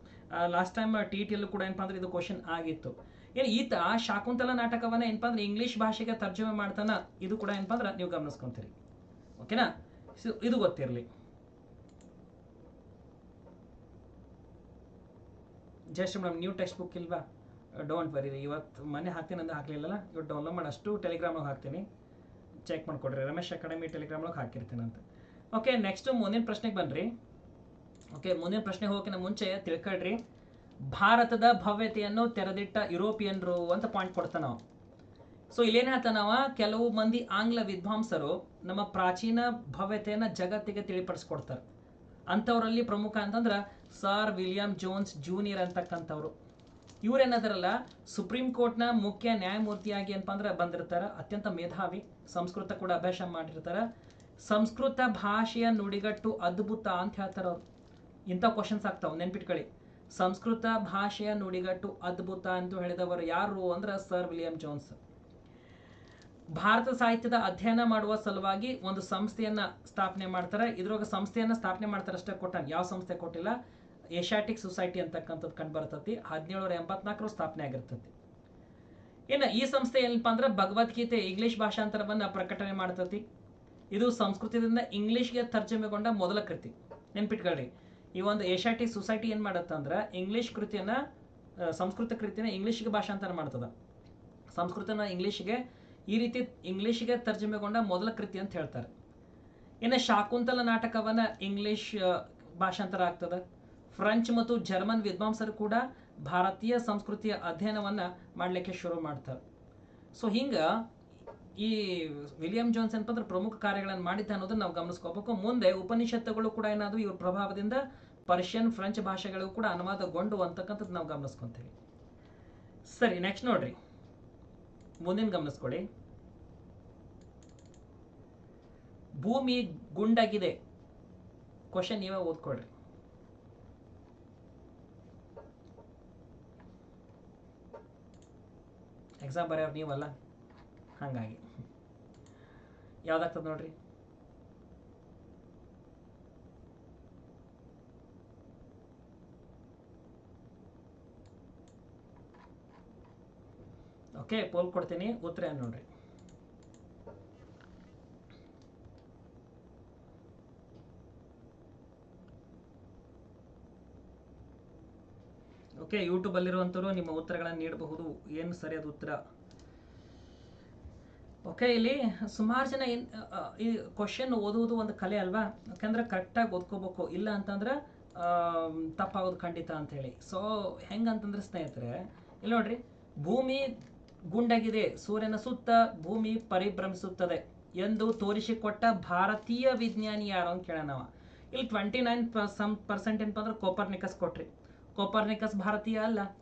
ಲಾಸ್ಟ್ ಟೈಮ್ ಟಿ ಟಿಯಲ್ಲೂ ಕೂಡ ಏನಪ್ಪಾ ಅಂದ್ರೆ ಇದು ಕ್ವಶನ್ ಆಗಿತ್ತು. ಏನು ಈತ ಶಾಕುಂತಲ ನಾಟಕವನ್ನ ಏನಪ್ಪಾ ಅಂದ್ರೆ ಇಂಗ್ಲಿಷ್ ಭಾಷೆಗೆ ತರ್ಜುಮೆ ಮಾಡ್ತಾನ, ಇದು ಕೂಡ ಏನಪ್ಪ ಅಂದ್ರೆ ನೀವು ಗಮನಿಸ್ಕೊಂತೀರಿ. ಓಕೆನಾ ಇದು ಗೊತ್ತಿರಲಿ. Just madam new text book ಇಲ್ವಾ ಡೋಂಟ್ ವರಿ ಇವತ್ತು ಮನೆ ಹಾಕ್ತೀನಿ ಅಂದ್ರೆ ಹಾಕ್ಲಿಲ್ಲಲ್ಲ? ಇವತ್ತು ಡೌನ್ಲೋಡ್ ಮಾಡಿ. ಅಷ್ಟು ಟೆಲಿಗ್ರಾಮ್ನಾಗ ಹಾಕ್ತೀನಿ. ಚೆಕ್ ಮಾಡಿಕೊಡ್ರಿ. ರಮೇಶ್ ಅಕಾಡೆಮಿ ಟೆಲಿಗ್ರಾಮ್ನಾಗ ಹಾಕಿರ್ತೀನಿ ಅಂತ. ಓಕೆ ನೆಕ್ಸ್ಟ್ ಮುಂದಿನ ಪ್ರಶ್ನೆಗೆ ಬನ್ರಿ. ಓಕೆ ಮುಂದಿನ ಪ್ರಶ್ನೆ ಹೋಗೋಕ್ಕಿಂತ ಮುಂಚೆ ತಿಳ್ಕೊಳ್ರಿ. ಭಾರತದ ಭವ್ಯತೆಯನ್ನು ತೆರೆದಿಟ್ಟ ಯುರೋಪಿಯನ್ರು ಅಂತ ಪಾಯಿಂಟ್ ಕೊಡ್ತಾನ ಸೊ ಇಲ್ಲೇನು ಹೇಳ್ತಾನವ ಕೆಲವು ಮಂದಿ ಆಂಗ್ಲ ವಿದ್ವಾಂಸರು ನಮ್ಮ ಪ್ರಾಚೀನ ಭವ್ಯತೆಯನ್ನು ಜಗತ್ತಿಗೆ ತಿಳಿಪಡಿಸ್ಕೊಡ್ತಾರೆ. ಅಂಥವರಲ್ಲಿ ಪ್ರಮುಖ ಅಂತಂದ್ರೆ ಸರ್ ವಿಲಿಯಂ ಜೋನ್ಸ್ ಜೂನಿಯರ್ ಅಂತಕ್ಕಂಥವ್ರು. ಇವ್ರೇನದಾರಲ್ಲ, ಸುಪ್ರೀಂ ಕೋರ್ಟ್ನ ಮುಖ್ಯ ನ್ಯಾಯಮೂರ್ತಿಯಾಗಿ ಏನಪ್ಪ ಅಂದ್ರೆ ಬಂದಿರ್ತಾರೆ. ಅತ್ಯಂತ ಮೇಧಾವಿ, ಸಂಸ್ಕೃತ ಕೂಡ ಅಭ್ಯಾಸ ಮಾಡಿರ್ತಾರೆ. ಸಂಸ್ಕೃತ ಭಾಷೆಯ ನುಡಿಗಟ್ಟು ಅದ್ಭುತ ಅಂತ ಹೇಳ್ತಾರೆ ಅವ್ರು. ಇಂಥ ಕ್ವಶನ್ಸ್ ಆಗ್ತಾವೆ, ನೆನ್ಪಿಟ್ಕೊಳ್ಳಿ. ಸಂಸ್ಕೃತ ಭಾಷೆಯ ನುಡಿಗಟ್ಟು ಅದ್ಭುತ ಅಂತ ಹೇಳಿದವರು ಯಾರು ಅಂದ್ರೆ ಸರ್ ವಿಲಿಯಂ ಜೋನ್ಸ್. ಭಾರತ ಸಾಹಿತ್ಯದ ಅಧ್ಯಯನ ಮಾಡುವ ಸಲುವಾಗಿ ಒಂದು ಸಂಸ್ಥೆಯನ್ನ ಸ್ಥಾಪನೆ ಮಾಡ್ತಾರೆ. ಇದ್ರೊಳಗೆ ಸಂಸ್ಥೆಯನ್ನ ಸ್ಥಾಪನೆ ಮಾಡ್ತಾರೆ ಅಷ್ಟೇ ಕೊಟ್ಟಾನ ಯಾವ ಸಂಸ್ಥೆ ಕೊಟ್ಟಿಲ್ಲ. ಏಷ್ಯಾಟಿಕ್ ಸೊಸೈಟಿ ಅಂತಕ್ಕಂಥದ್ದು ಕಂಡು ಬರ್ತತಿ. ಹದಿನೇಳರ ಎಂಬತ್ನಾಲ್ಕರ ಸ್ಥಾಪನೆ ಆಗಿರ್ತತಿ. ಇನ್ನು ಈ ಸಂಸ್ಥೆ ಏನಪ್ಪ ಅಂದ್ರೆ ಭಗವದ್ಗೀತೆ ಇಂಗ್ಲಿಷ್ ಭಾಷಾಂತರವನ್ನ ಪ್ರಕಟಣೆ ಮಾಡ್ತತಿ. ಇದು ಸಂಸ್ಕೃತದಿಂದ ಇಂಗ್ಲಿಷ್ಗೆ ತರ್ಜಮೆಗೊಂಡ ಮೊದಲ ಕೃತಿ. ನೆನ್ಪಿಟ್ಕೊಳ್ರಿ. ಈ ಒಂದು ಏಷ್ಯಾಟಿಕ್ ಸೊಸೈಟಿ ಏನ್ ಮಾಡತ್ತಂದ್ರ ಇಂಗ್ಲಿಷ್ ಕೃತಿಯನ್ನ ಸಂಸ್ಕೃತ ಕೃತಿನ ಇಂಗ್ಲಿಷ್ಗೆ ಭಾಷಾಂತರ ಮಾಡ್ತದ. ಸಂಸ್ಕೃತನ ಇಂಗ್ಲಿಷ್ಗೆ ಈ ರೀತಿ ಇಂಗ್ಲಿಷ್ಗೆ ತರ್ಜಮೆಗೊಂಡ ಮೊದಲ ಕೃತಿ ಅಂತ ಹೇಳ್ತಾರೆ. ಇನ್ನು ಶಾಕುಂತಲ ನಾಟಕವನ್ನ ಇಂಗ್ಲಿಷ್ ಭಾಷಾಂತರ ಆಗ್ತದೆ. ಫ್ರೆಂಚ್ ಮತ್ತು ಜರ್ಮನ್ ವಿದ್ವಾಂಸರು ಕೂಡ ಭಾರತೀಯ ಸಂಸ್ಕೃತಿಯ ಅಧ್ಯಯನವನ್ನ ಮಾಡಲಿಕ್ಕೆ ಶುರು ಮಾಡ್ತಾರೆ. ಸೊ ಹಿಂಗ ಈ ವಿಲಿಯಂ ಜೋನ್ಸ್ ಏನಪ್ಪ ಪ್ರಮುಖ ಕಾರ್ಯಗಳನ್ನು ಮಾಡಿದ್ದೆ ಅನ್ನೋದನ್ನ ನಾವು ಗಮನಿಸ್ಕೋಬೇಕು. ಮುಂದೆ ಉಪನಿಷತ್ತುಗಳು ಕೂಡ ಏನಾದ್ರು ಇವ್ರ ಪ್ರಭಾವದಿಂದ ಪರ್ಷಿಯನ್, ಫ್ರೆಂಚ್ ಭಾಷೆಗಳು ಕೂಡ ಅನುವಾದಗೊಂಡು ಅಂತಕ್ಕಂಥದ್ದು ನಾವು ಗಮನಿಸ್ಕೊಂತೀವಿ. ಸರಿ ನೆಕ್ಸ್ಟ್ ನೋಡ್ರಿ. ಮುಂದಿನ ಗಮನಿಸ್ಕೊಳ್ಳಿ. ಭೂಮಿ ಗುಂಡಾಗಿದೆ. ಕ್ವಶನ್ ನೀವೇ ಓದ್ಕೊಳ್ರಿ. ಎಕ್ಸಾಮ್ ಬರೆಯೋರು ನೀವಲ್ಲ? ಹಾಗಾಗಿ. ಯಾವ್ದಾಗ್ತದೆ ನೋಡ್ರಿ? ಓಕೆ ಪೋಲ್ ಕೊಡ್ತೀನಿ. ಉತ್ತರ ಏನು ನೋಡ್ರಿ? ಓಕೆ ಯೂಟ್ಯೂಬ್ ಅಲ್ಲಿರುವಂತವರು ನಿಮ್ಮ ಉತ್ತರಗಳನ್ನು ನೀಡಬಹುದು. ಏನು ಸರಿಯಾದ ಉತ್ತರ? ಓಕೆ, ಇಲ್ಲಿ ಸುಮಾರು ಜನ ಏನ್ ಈ ಕ್ವಶನ್ ಓದುವುದು ಒಂದು ಕಲೆ ಅಲ್ವಾ? ಯಾಕಂದ್ರೆ ಕರೆಕ್ಟಾಗಿ ಓದ್ಕೋಬೇಕು. ಇಲ್ಲ ಅಂತಂದ್ರೆ ತಪ್ಪಾಗೋದು ಖಂಡಿತ ಅಂತ ಹೇಳಿ. ಸೊ ಹೆಂಗಂತಂದ್ರೆ ಸ್ನೇಹಿತರೆ, ಇಲ್ಲಿ ನೋಡ್ರಿ, ಭೂಮಿ ಗುಂಡಗಿದೆ. ಸೂರ್ಯನ ಸುತ್ತ ಭೂಮಿ ಪರಿಭ್ರಮಿಸುತ್ತದೆ ಎಂದು ತೋರಿಸಿಕೊಟ್ಟ ಭಾರತೀಯ ವಿಜ್ಞಾನಿ ಯಾರು ಅಂತ ಕೇಳೋಣ ನಾವು. ಇಲ್ಲಿ ಟ್ವೆಂಟಿ ನೈನ್ ಸಮ್ ಪರ್ಸೆಂಟ್ ಏನಪ್ಪ ಅಂದ್ರೆ ಕೋಪರ್ನಿಕಸ್ ಕೊಟ್ರಿ. ಕೋಪರ್ನಿಕಸ್ ಭಾರತೀಯ ಅಲ್ಲ.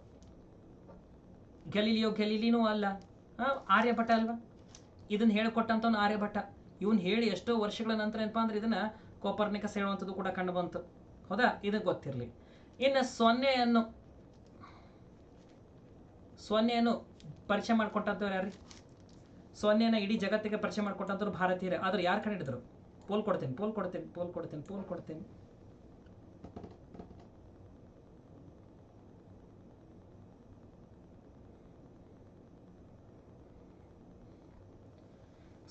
ಗೆಲಿಲಿಯೋ ಗೆಲಿಲಿನೂ ಅಲ್ಲ. ಆರ್ಯಭಟ ಅಲ್ವಾ? ಇದನ್ನ ಹೇಳಿಕೊಟ್ಟಂತವನು ಆರ್ಯಭಟ. ಇವನು ಹೇಳಿ ಎಷ್ಟೋ ವರ್ಷಗಳ ನಂತರ ಏನಪ್ಪಾ ಅಂದ್ರೆ ಇದನ್ನ ಕೋಪರ್ನಿಕಸ್ ಹೇಳುವಂಥದ್ದು ಕೂಡ ಕಂಡು ಬಂತು. ಹೌದಾ? ಇದು ಗೊತ್ತಿರಲಿ. ಇನ್ನು ಸೊನ್ನೆಯನ್ನು ಸೊನ್ನೆಯನ್ನು ಪರಿಚಯ ಮಾಡಿಕೊಟ್ಟಂಥವ್ರು ಯಾರು ಸೊನ್ನೆನ ಇಡೀ ಜಗತ್ತಿಗೆ ಪರಿಚಯ ಮಾಡಿಕೊಟ್ಟಂಥವ್ರು ಭಾರತೀಯರು. ಆದ್ರೆ ಯಾರು ಕಂಡಿದ್ರು ಪೋಲ್ ಕೊಡ್ತೇನೆ ಪೋಲ್ ಕೊಡ್ತೇನೆ ಪೋಲ್ ಕೊಡ್ತೇನೆ, ಪೋಲ್ ಕೊಡ್ತೀನಿ.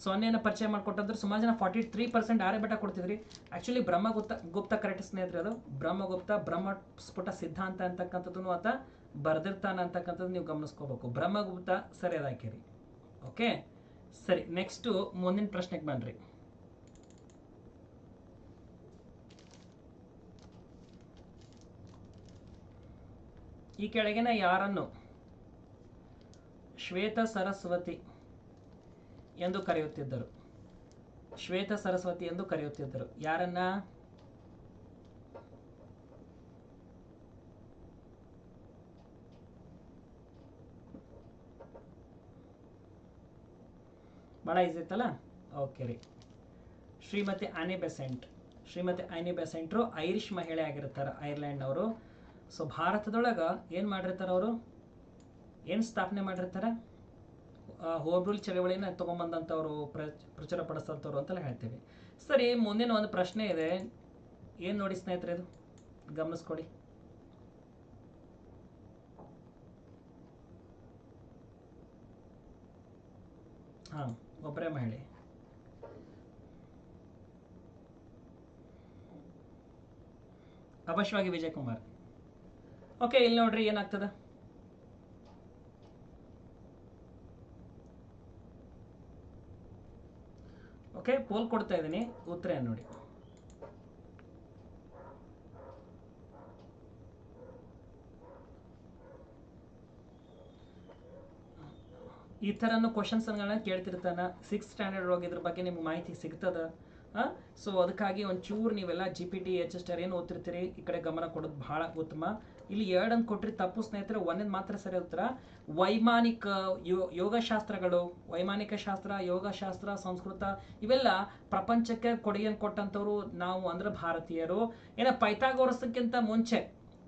ಸೊನ್ನೆನ ಪರಿಚಯ ಮಾಡಿಕೊಟ್ಟಂದ್ರೆ ಸುಮಾರು ಜನ ಫಾರ್ಟಿ ತ್ರೀ ಪರ್ಸೆಂಟ್ ಆರ್ಯಭಟ ಕೊಡ್ತಿದ್ರಿ. ಆಕ್ಚುಲಿ ಬ್ರಹ್ಮಗುಪ್ತ, ಗುಪ್ತ ಕರೆಕ್ಟ್ ಸ್ನೇಹಿತರೆ ಅದು. ಬ್ರಹ್ಮಗುಪ್ತ ಬ್ರಹ್ಮ ಸ್ಫುಟ ಸಿದ್ಧಾಂತ ಅಂತಕ್ಕಂಥದ್ದು ಆತ ಬರ್ದಿರ್ತಾನ ಅಂತಕ್ಕಂಥದ್ದು ನೀವು ಗಮನಿಸ್ಕೋಬೇಕು. ಬ್ರಹ್ಮಗುಪ್ತ ಸರಿಯಾದ ಹಾಕಿರಿ. ಓಕೆ? ಸರಿ ನೆಕ್ಸ್ಟು ಮುಂದಿನ ಪ್ರಶ್ನೆಗೆ ಬನ್ನಿರಿ ಈ ಕೆಳಗಿನ ಯಾರನ್ನು ಶ್ವೇತ ಸರಸ್ವತಿ ಎಂದು ಕರೆಯುತ್ತಿದ್ದರು. ಶ್ವೇತ ಸರಸ್ವತಿ ಎಂದು ಕರೆಯುತ್ತಿದ್ದರು. ಯಾರನ್ನ? ಭಾಳ ಈಸಿ ಓಕೆ ರೀ. ಶ್ರೀಮತಿ ಆನಿ ಬೆಸೆಂಟ್ ಶ್ರೀಮತಿ ಆನಿ ಬೆಸೆಂಟ್ರು ಐರಿಷ್ ಮಹಿಳೆ ಆಗಿರ್ತಾರೆ ಐರ್ಲೆಂಡ್ನವರು ಸೊ ಭಾರತದೊಳಗೆ ಏನು ಮಾಡಿರ್ತಾರೆ ಅವರು? ಏನು ಸ್ಥಾಪನೆ ಮಾಡಿರ್ತಾರೆ? ಹೋಬ್ರೂಲ್ ಚಳವಳಿನ ತೊಗೊಂಬಂದಂಥವ್ರು, ಪ್ರ, ಪ್ರಚುರ ಪಡಿಸ್ತಂಥವ್ರು ಅಂತೆಲ್ಲ ಹೇಳ್ತೀವಿ. ಸರಿ, ಮುಂದಿನ ಒಂದು ಪ್ರಶ್ನೆ ಇದೆ. ಏನು ನೋಡಿ ಸ್ನೇಹಿತರೆ ಇದು? ಗಮನಿಸ್ಕೊಡಿ. ಹಾಂ ಒಬ್ಬರೇ ಮಹಿಳೆ. ಅವಶ್ಯವಾಗಿ ವಿಜಯ್ ಕುಮಾರ್ ಓಕೆ ಇಲ್ಲಿ ನೋಡ್ರಿ ಏನಾಗ್ತದ? ಓಕೆ ಪೋಲ್ ಕೊಡ್ತಾ ಇದ್ದೀನಿ, ಉತ್ತರ ನೋಡಿ. ಈ ಥರನು ಕ್ವಶನ್ಸ್ಗಳನ್ನ ಕೇಳ್ತಿರ್ತಾನ. ಸಿಕ್ಸ್ ಸ್ಟ್ಯಾಂಡರ್ಡ್ ಒಳಗೆ ಇದ್ರ ಬಗ್ಗೆ ನಿಮ್ಗೆ ಮಾಹಿತಿ ಸಿಗ್ತದ? ಸೊ ಅದಕ್ಕಾಗಿ ಒಂಚೂರು ನೀವೆಲ್ಲ G P T H STR ಏನು ಓದ್ತಿರ್ತೀರಿ? ಈ ಕಡೆ ಗಮನ ಕೊಡೋದು ಬಹಳ ಉತ್ತಮ. ಇಲ್ಲಿ ಎರಡನ್ನು ಕೊಟ್ಟರೆ ತಪ್ಪು ಸ್ನೇಹಿತರೆ ಒಂದನೇದು ಮಾತ್ರ ಸರಿ ಉತ್ತರ. ವೈಮಾನಿಕ ಯೋಗಶಾಸ್ತ್ರಗಳು, ವೈಮಾನಿಕ ಶಾಸ್ತ್ರ, ಯೋಗಶಾಸ್ತ್ರ, ಸಂಸ್ಕೃತ, ಇವೆಲ್ಲ ಪ್ರಪಂಚಕ್ಕೆ ಕೊಡುಗೆಯನ್ನು ಕೊಟ್ಟಂಥವ್ರು ನಾವು ಅಂದ್ರೆ ಭಾರತೀಯರು. ಏನ ಪೈಥಾಗೋರಸ್ಕ್ಕಿಂತ ಮುಂಚೆ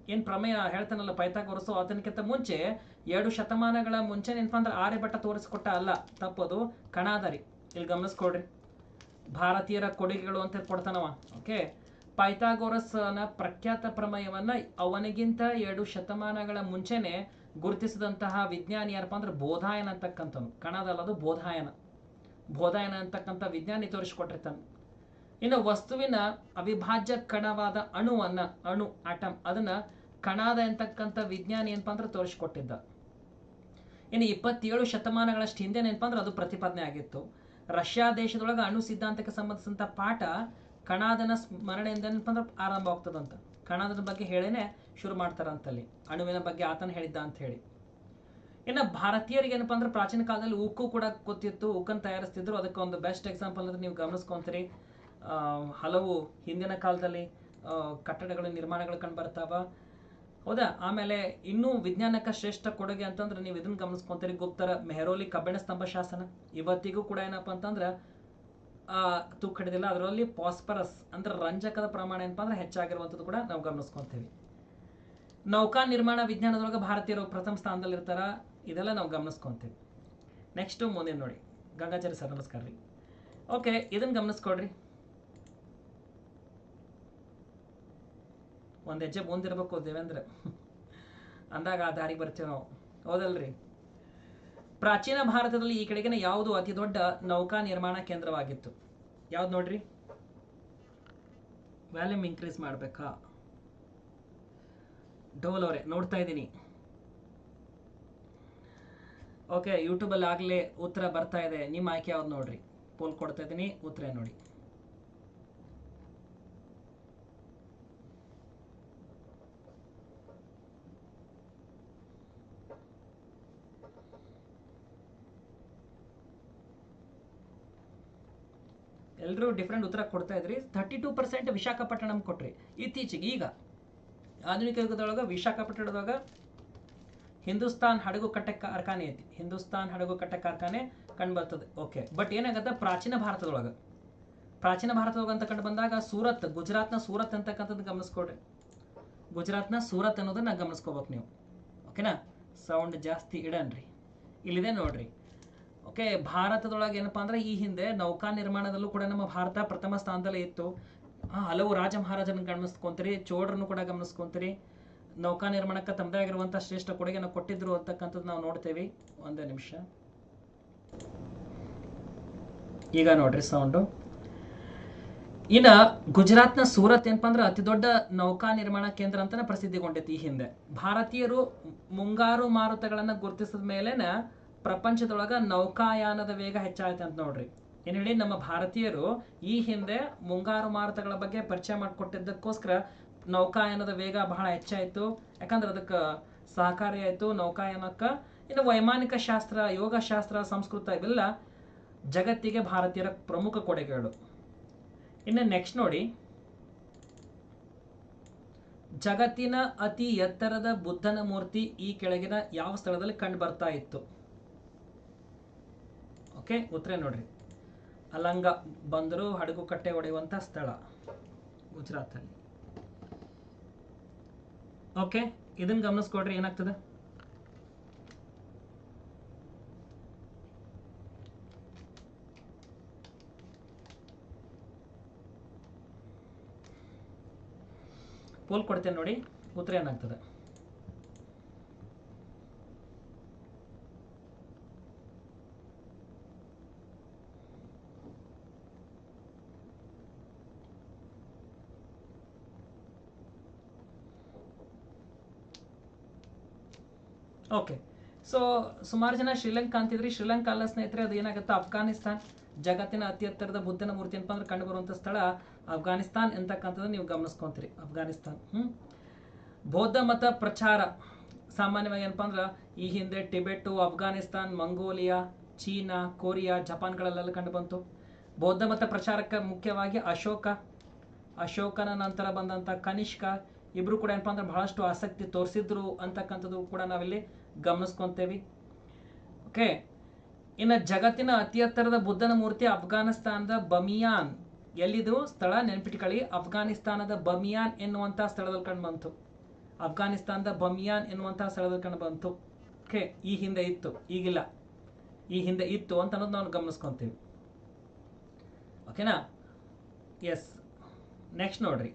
ಏನು ಪ್ರಮೇಯ ಹೇಳ್ತಾನಲ್ಲ ಪೈಥಾಗೋರಸು? ಆತನಕ್ಕಿಂತ ಮುಂಚೆ ಎರಡು ಶತಮಾನಗಳ ಮುಂಚೆ ಏನಪ್ಪ ಅಂದ್ರೆ ಆರ್ಯಭಟ್ಟ ತೋರಿಸ್ಕೊಟ್ಟ ಅಲ್ಲ. ತಪ್ಪದು. ಕಣಾದರಿ. ಇಲ್ಲಿ ಗಮನಿಸ್ಕೊಡ್ರಿ. ಭಾರತೀಯರ ಕೊಡುಗೆಗಳು ಅಂತ ಕೊಡ್ತಾನವ ಓಕೆ? ಪೈಥಾಗೋರಸ್ನ ಪ್ರಖ್ಯಾತ ಪ್ರಮೇಯವನ್ನ ಅವನಿಗಿಂತ ಎರಡು ಶತಮಾನಗಳ ಮುಂಚೆನೆ ಗುರುತಿಸಿದಂತಹ ವಿಜ್ಞಾನಿ ಯಾರಪ್ಪ ಅಂದ್ರೆ ಬೋಧಾಯನ ಅಂತಕ್ಕಂಥವ್ನು. ಕಣದಲ್ಲದು ಬೋಧಾಯನ. ಬೋಧಾಯನ ಅಂತಕ್ಕಂಥ ವಿಜ್ಞಾನಿ ತೋರಿಸ್ಕೊಟ್ಟಿರ್ತಾನೆ. ಇನ್ನು ವಸ್ತುವಿನ ಅವಿಭಾಜ್ಯ ಕಣವಾದ ಅಣುವನ್ನ, ಅಣು ಆಟಮ್ ಅದನ್ನ ಕಣಾದ ಎಂತಕ್ಕಂಥ ವಿಜ್ಞಾನಿ ಏನಪ್ಪ ಅಂದ್ರೆ ತೋರಿಸಿಕೊಟ್ಟಿದ್ದ. ಇನ್ನು ಇಪ್ಪತ್ತೇಳು ಶತಮಾನಗಳಷ್ಟು ಹಿಂದೆ ಏನಪ್ಪ ಅಂದ್ರೆ ಅದು ಪ್ರತಿಪಾದನೆ ಆಗಿತ್ತು. ರಷ್ಯಾ ದೇಶದೊಳಗೆ ಅಣು ಸಿದ್ಧಾಂತಕ್ಕೆ ಸಂಬಂಧಿಸಿದಂಥ ಪಾಠ ಕಣಾದನ ಸ್ಮರಣೆಯಿಂದ ಏನಪ್ಪ ಅಂದ್ರೆ ಆರಂಭ ಆಗ್ತದಂತ. ಕಣಾದನ ಬಗ್ಗೆ ಹೇಳೇನೆ ಶುರು ಮಾಡ್ತಾರಂತಲ್ಲಿ. ಅಣುವಿನ ಬಗ್ಗೆ ಆತನ ಹೇಳಿದ್ದ ಅಂತ ಹೇಳಿ. ಇನ್ನು ಭಾರತೀಯರಿಗೆ ಏನಪ್ಪ ಅಂದ್ರೆ ಪ್ರಾಚೀನ ಕಾಲದಲ್ಲಿ ಉಕ್ಕು ಕೂಡ ಗೊತ್ತಿತ್ತು, ಉಕ್ಕನ್ನು ತಯಾರಿಸ್ತಿದ್ರು. ಅದಕ್ಕೆ ಒಂದು ಬೆಸ್ಟ್ ಎಕ್ಸಾಂಪಲ್ ಅಂದ್ರೆ ನೀವು ಗಮನಿಸ್ಕೊಂತೀರಿ. ಹಲವು ಹಿಂದಿನ ಕಾಲದಲ್ಲಿ ಕಟ್ಟಡಗಳು, ನಿರ್ಮಾಣಗಳು ಕಂಡು ಬರ್ತಾವ ಹೌದಾ? ಆಮೇಲೆ ಇನ್ನೂ ವಿಜ್ಞಾನಕ್ಕೆ ಶ್ರೇಷ್ಠ ಕೊಡುಗೆ ಅಂತಂದ್ರೆ ನೀವು ಇದನ್ನ ಗಮನಿಸ್ಕೊಂತೀರಿ ಗುಪ್ತರ ಮೆಹರೋಲಿ ಕಬ್ಬಿಣ ಸ್ತಂಭ ಶಾಸನ. ಇವತ್ತಿಗೂ ಕೂಡ ಏನಪ್ಪ ಅಂತಂದ್ರೆ ತೂಕ ಹಿಡಿದಿಲ್ಲ. ಅದರಲ್ಲಿ ಪಾಸ್ಪರಸ್ ಅಂದ್ರೆ ರಂಜಕದ ಪ್ರಮಾಣ ಏನಪ್ಪ ಅಂದ್ರೆ ಹೆಚ್ಚಾಗಿರುವಂಥದ್ದು ಕೂಡ ನಾವು ಗಮನಿಸ್ಕೊಂತೀವಿ. ನೌಕಾ ನಿರ್ಮಾಣ ವಿಜ್ಞಾನದೊಳಗೆ ಭಾರತೀಯರು ಪ್ರಥಮ ಸ್ಥಾನದಲ್ಲಿ ಇರ್ತಾರೆ ಇದೆಲ್ಲ ನಾವು ಗಮನಿಸ್ಕೊಂತೀವಿ. ನೆಕ್ಸ್ಟು ಮುಂದಿನ ನೋಡಿ. ಗಂಗಾಚಾರಿ ಸರ್, ನಮಸ್ಕಾರ ರೀ. ಓಕೆ ಇದನ್ನು ಗಮನಿಸ್ಕೊಡ್ರಿ ಒಂದು ಹೆಜ್ಜೆ ಮುಂದಿರ್ಬೇಕು ದೇವೇಂದ್ರ ಅಂದಾಗ ಆ ದಾರಿಗೆ ಬರ್ತೇವೆ ನಾವು. ಹೌದಲ್ರಿ? ಪ್ರಾಚೀನ ಭಾರತದಲ್ಲಿ ಈ ಕಡೆಗಿನ ಯಾವುದು ಅತಿ ದೊಡ್ಡ ನೌಕಾ ನಿರ್ಮಾಣ ಕೇಂದ್ರವಾಗಿತ್ತು? ಯಾವ್ದು ನೋಡ್ರಿ? ವ್ಯಾಲ್ಯೂಮ್ ಇನ್ಕ್ರೀಸ್ ಮಾಡಬೇಕಾ? ಡೋಲ್ ಅವರೇ, ನೋಡ್ತಾ ಇದ್ದೀನಿ. ಓಕೆ ಯೂಟ್ಯೂಬಲ್ಲಿ ಆಗಲೇ ಉತ್ತರ ಬರ್ತಾ ಇದೆ. ನಿಮ್ಮ ಆಯ್ಕೆ ಯಾವ್ದು ನೋಡ್ರಿ? ಪೋಲ್ ಕೊಡ್ತಾ ಇದ್ದೀನಿ, ಉತ್ತರ ನೋಡಿ. ಎಲ್ಲರೂ ಡಿಫ್ರೆಂಟ್ ಉತ್ತರ ಕೊಡ್ತಾ ಇದ್ರಿ. ಥರ್ಟಿ ಟೂ ಪರ್ಸೆಂಟ್ ವಿಶಾಖಪಟ್ಟಣಂ ಕೊಟ್ರಿ. ಇತ್ತೀಚೆಗೆ ಈಗ ಆಧುನಿಕ ಯುಗದೊಳಗೆ ವಿಶಾಖಪಟ್ಟಣದೊಳಗ ಹಿಂದೂಸ್ತಾನ್ ಹಡಗು ಕಟ್ಟೆ ಕಾರ್ಖಾನೆ ಐತಿ. ಹಿಂದೂಸ್ತಾನ್ ಹಡಗು ಕಟ್ಟೆ ಕಾರ್ಖಾನೆ ಕಂಡು ಬರ್ತದೆ. ಓಕೆ ಬಟ್ ಏನಾಗತ್ತೆ? ಪ್ರಾಚೀನ ಭಾರತದೊಳಗೆ. ಪ್ರಾಚೀನ ಭಾರತದೊಳಗೆ ಅಂತ ಕಂಡು ಬಂದಾಗ ಸೂರತ್, ಗುಜರಾತ್ನ ಸೂರತ್ ಅಂತಕ್ಕಂಥದ್ದು ಗಮನಿಸ್ಕೊಡ್ರಿ ಗುಜರಾತ್ನ ಸೂರತ್ ಅನ್ನೋದನ್ನ ಗಮನಿಸ್ಕೋಬೇಕು ನೀವು. ಓಕೆನಾ ಸೌಂಡ್ ಜಾಸ್ತಿ ಇಡನ್ರಿ. ಇಲ್ಲಿದೆ ನೋಡ್ರಿ. ಓಕೆ ಭಾರತದೊಳಗೆ ಏನಪ್ಪಾ ಅಂದ್ರೆ ಈ ಹಿಂದೆ ನೌಕಾ ನಿರ್ಮಾಣದಲ್ಲೂ ಕೂಡ ನಮ್ಮ ಭಾರತ ಪ್ರಥಮ ಸ್ಥಾನದಲ್ಲೇ ಇತ್ತು. ಹಲವು ರಾಜ ಮಹಾರಾಜನ ಗಮನಿಸ್ಕೊಂತೀರಿ, ಚೋಳರನ್ನು ಕೂಡ ಗಮನಿಸ್ಕೊಂತೀರಿ. ನೌಕಾ ನಿರ್ಮಾಣಕ್ಕೆ ತಮ್ಮದೇ ಆಗಿರುವಂಥ ಶ್ರೇಷ್ಠ ಕೊಡುಗೆಯನ್ನು ಕೊಟ್ಟಿದ್ರು ಅಂತಕ್ಕಂಥದ್ದು ನಾವು ನೋಡ್ತೇವೆ. ಒಂದೇ ನಿಮಿಷ. ಈಗ ನೋಡ್ರಿ ಸೌಂಡು ಇನ್ನ ಗುಜರಾತ್ನ ಸೂರತ್ ಏನಪ್ಪ ಅಂದ್ರೆ ಅತಿ ದೊಡ್ಡ ನೌಕಾ ನಿರ್ಮಾಣ ಕೇಂದ್ರ ಅಂತಾನೆ ಪ್ರಸಿದ್ಧಿಗೊಂಡೈತಿ ಈ ಹಿಂದೆ. ಭಾರತೀಯರು ಮುಂಗಾರು ಮಾರುತಗಳನ್ನ ಗುರುತಿಸಿದ ಮೇಲೆನ ಪ್ರಪಂಚದೊಳಗ ನೌಕಾಯಾನದ ವೇಗ ಹೆಚ್ಚಾಯ್ತು ಅಂತ ನೋಡ್ರಿ. ಏನ್ ಹೇಳಿ, ನಮ್ಮ ಭಾರತೀಯರು ಈ ಹಿಂದೆ ಮುಂಗಾರು ಮಾರುತಗಳ ಬಗ್ಗೆ ಪರಿಚಯ ಮಾಡಿಕೊಟ್ಟಿದ್ದಕ್ಕೋಸ್ಕರ ನೌಕಾಯಾನದ ವೇಗ ಬಹಳ ಹೆಚ್ಚಾಯಿತು. ಯಾಕಂದ್ರೆ ಅದಕ್ಕೆ ಸಹಕಾರಿ ಆಯ್ತು. ನೌಕಾಯಾನಕ್ಕ, ಇನ್ನು ವೈಮಾನಿಕ ಶಾಸ್ತ್ರ, ಯೋಗಶಾಸ್ತ್ರ, ಸಂಸ್ಕೃತ ಇವೆಲ್ಲ ಜಗತ್ತಿಗೆ ಭಾರತೀಯರ ಪ್ರಮುಖ ಕೊಡುಗೆಗಳು. ಇನ್ನು ನೆಕ್ಸ್ಟ್ ನೋಡಿ. ಜಗತ್ತಿನ ಅತಿ ಎತ್ತರದ ಬುದ್ಧನ ಮೂರ್ತಿ ಈ ಕೆಳಗಿನ ಯಾವ ಸ್ಥಳದಲ್ಲಿ ಕಂಡು ಬರ್ತಾ ಇತ್ತು? ಓಕೆ? ಉತ್ತರ ನೋಡ್ರಿ. ಅಲಂಗ ಬಂದರು ಹಡಗು ಕಟ್ಟೆ ಹೊಡೆಯುವಂಥ ಸ್ಥಳ, ಗುಜರಾತಲ್ಲಿ. ಓಕೆ? ಇದನ್ನ ಗಮನಿಸ್ಕೊಡ್ರಿ, ಏನಾಗ್ತದೆ? ಪೋಲ್ ಕೊಡ್ತೇನೆ ನೋಡಿ, ಉತ್ತರ ಏನಾಗ್ತದೆ? ಓಕೆ ಸೊ ಸುಮಾರು ಜನ ಶ್ರೀಲಂಕಾ ಅಂತಿದ್ರಿ. ಶ್ರೀಲಂಕಾ ಅಲ್ಲ ಸ್ನೇಹಿತರೆ, ಅದು ಏನಾಗುತ್ತೆ? ಅಫ್ಘಾನಿಸ್ತಾನ್. ಜಗತ್ತಿನ ಅತಿ ಎತ್ತರದ ಬುದ್ಧನ ಮೂರ್ತಿ ಏನಪ್ಪ ಅಂದ್ರೆ ಕಂಡುಬರುವಂಥ ಸ್ಥಳ ಅಫ್ಘಾನಿಸ್ತಾನ್ ಎಂತಕ್ಕಂಥದ್ದು ನೀವು ಗಮನಿಸ್ಕೊಂತೀರಿ. ಅಫ್ಘಾನಿಸ್ತಾನ್. ಹ್ಮ್? ಬೌದ್ಧ ಮತ ಪ್ರಚಾರ. ಸಾಮಾನ್ಯವಾಗಿ ಏನಪ್ಪ ಅಂದ್ರೆ ಈ ಹಿಂದೆ Tibet, Afghanistan, Mongolia, China, Korea, ಜಪಾನ್ಗಳಲ್ಲೆಲ್ಲ ಕಂಡು ಬಂತು. ಬೌದ್ಧ ಮತ ಪ್ರಚಾರಕ್ಕೆ ಮುಖ್ಯವಾಗಿ ಅಶೋಕ. ಅಶೋಕನ ನಂತರ ಬಂದಂಥ ಕನಿಷ್ಕ. ಇಬ್ರು ಕೂಡ ಏನಪ್ಪ ಅಂದ್ರೆ ಬಹಳಷ್ಟು ಆಸಕ್ತಿ ತೋರಿಸಿದ್ರು ಅಂತಕ್ಕಂಥದ್ದು ಕೂಡ ನಾವಿಲ್ಲಿ ಗಮನಿಸ್ಕೊಂತೇವಿ. ಓಕೆ ಇನ್ನು ಜಗತ್ತಿನ ಅತಿ ಎತ್ತರದ ಬುದ್ಧನ ಮೂರ್ತಿ ಅಫ್ಘಾನಿಸ್ತಾನದ ಬಮಿಯಾನ್. ಎಲ್ಲಿದು ಸ್ಥಳ ನೆನಪಿಟ್ಕೊಳ್ಳಿ. ಅಫ್ಘಾನಿಸ್ತಾನದ ಬಮಿಯಾನ್ ಎನ್ನುವಂಥ ಸ್ಥಳದಲ್ಲಿ ಕಂಡು ಬಂತು. ಅಫ್ಘಾನಿಸ್ತಾನದ ಬಮಿಯಾನ್ ಎನ್ನುವಂಥ ಸ್ಥಳದಲ್ಲಿ ಕಂಡು ಬಂತು. ಓಕೆ ಈ ಹಿಂದೆ ಇತ್ತು. ಈಗಿಲ್ಲ. ಈ ಹಿಂದೆ ಇತ್ತು ಅಂತ ಅನ್ನೋದು ನಾವು ಗಮನಿಸ್ಕೊತೀವಿ. ಓಕೆನಾ ಎಸ್ ನೆಕ್ಸ್ಟ್ ನೋಡ್ರಿ.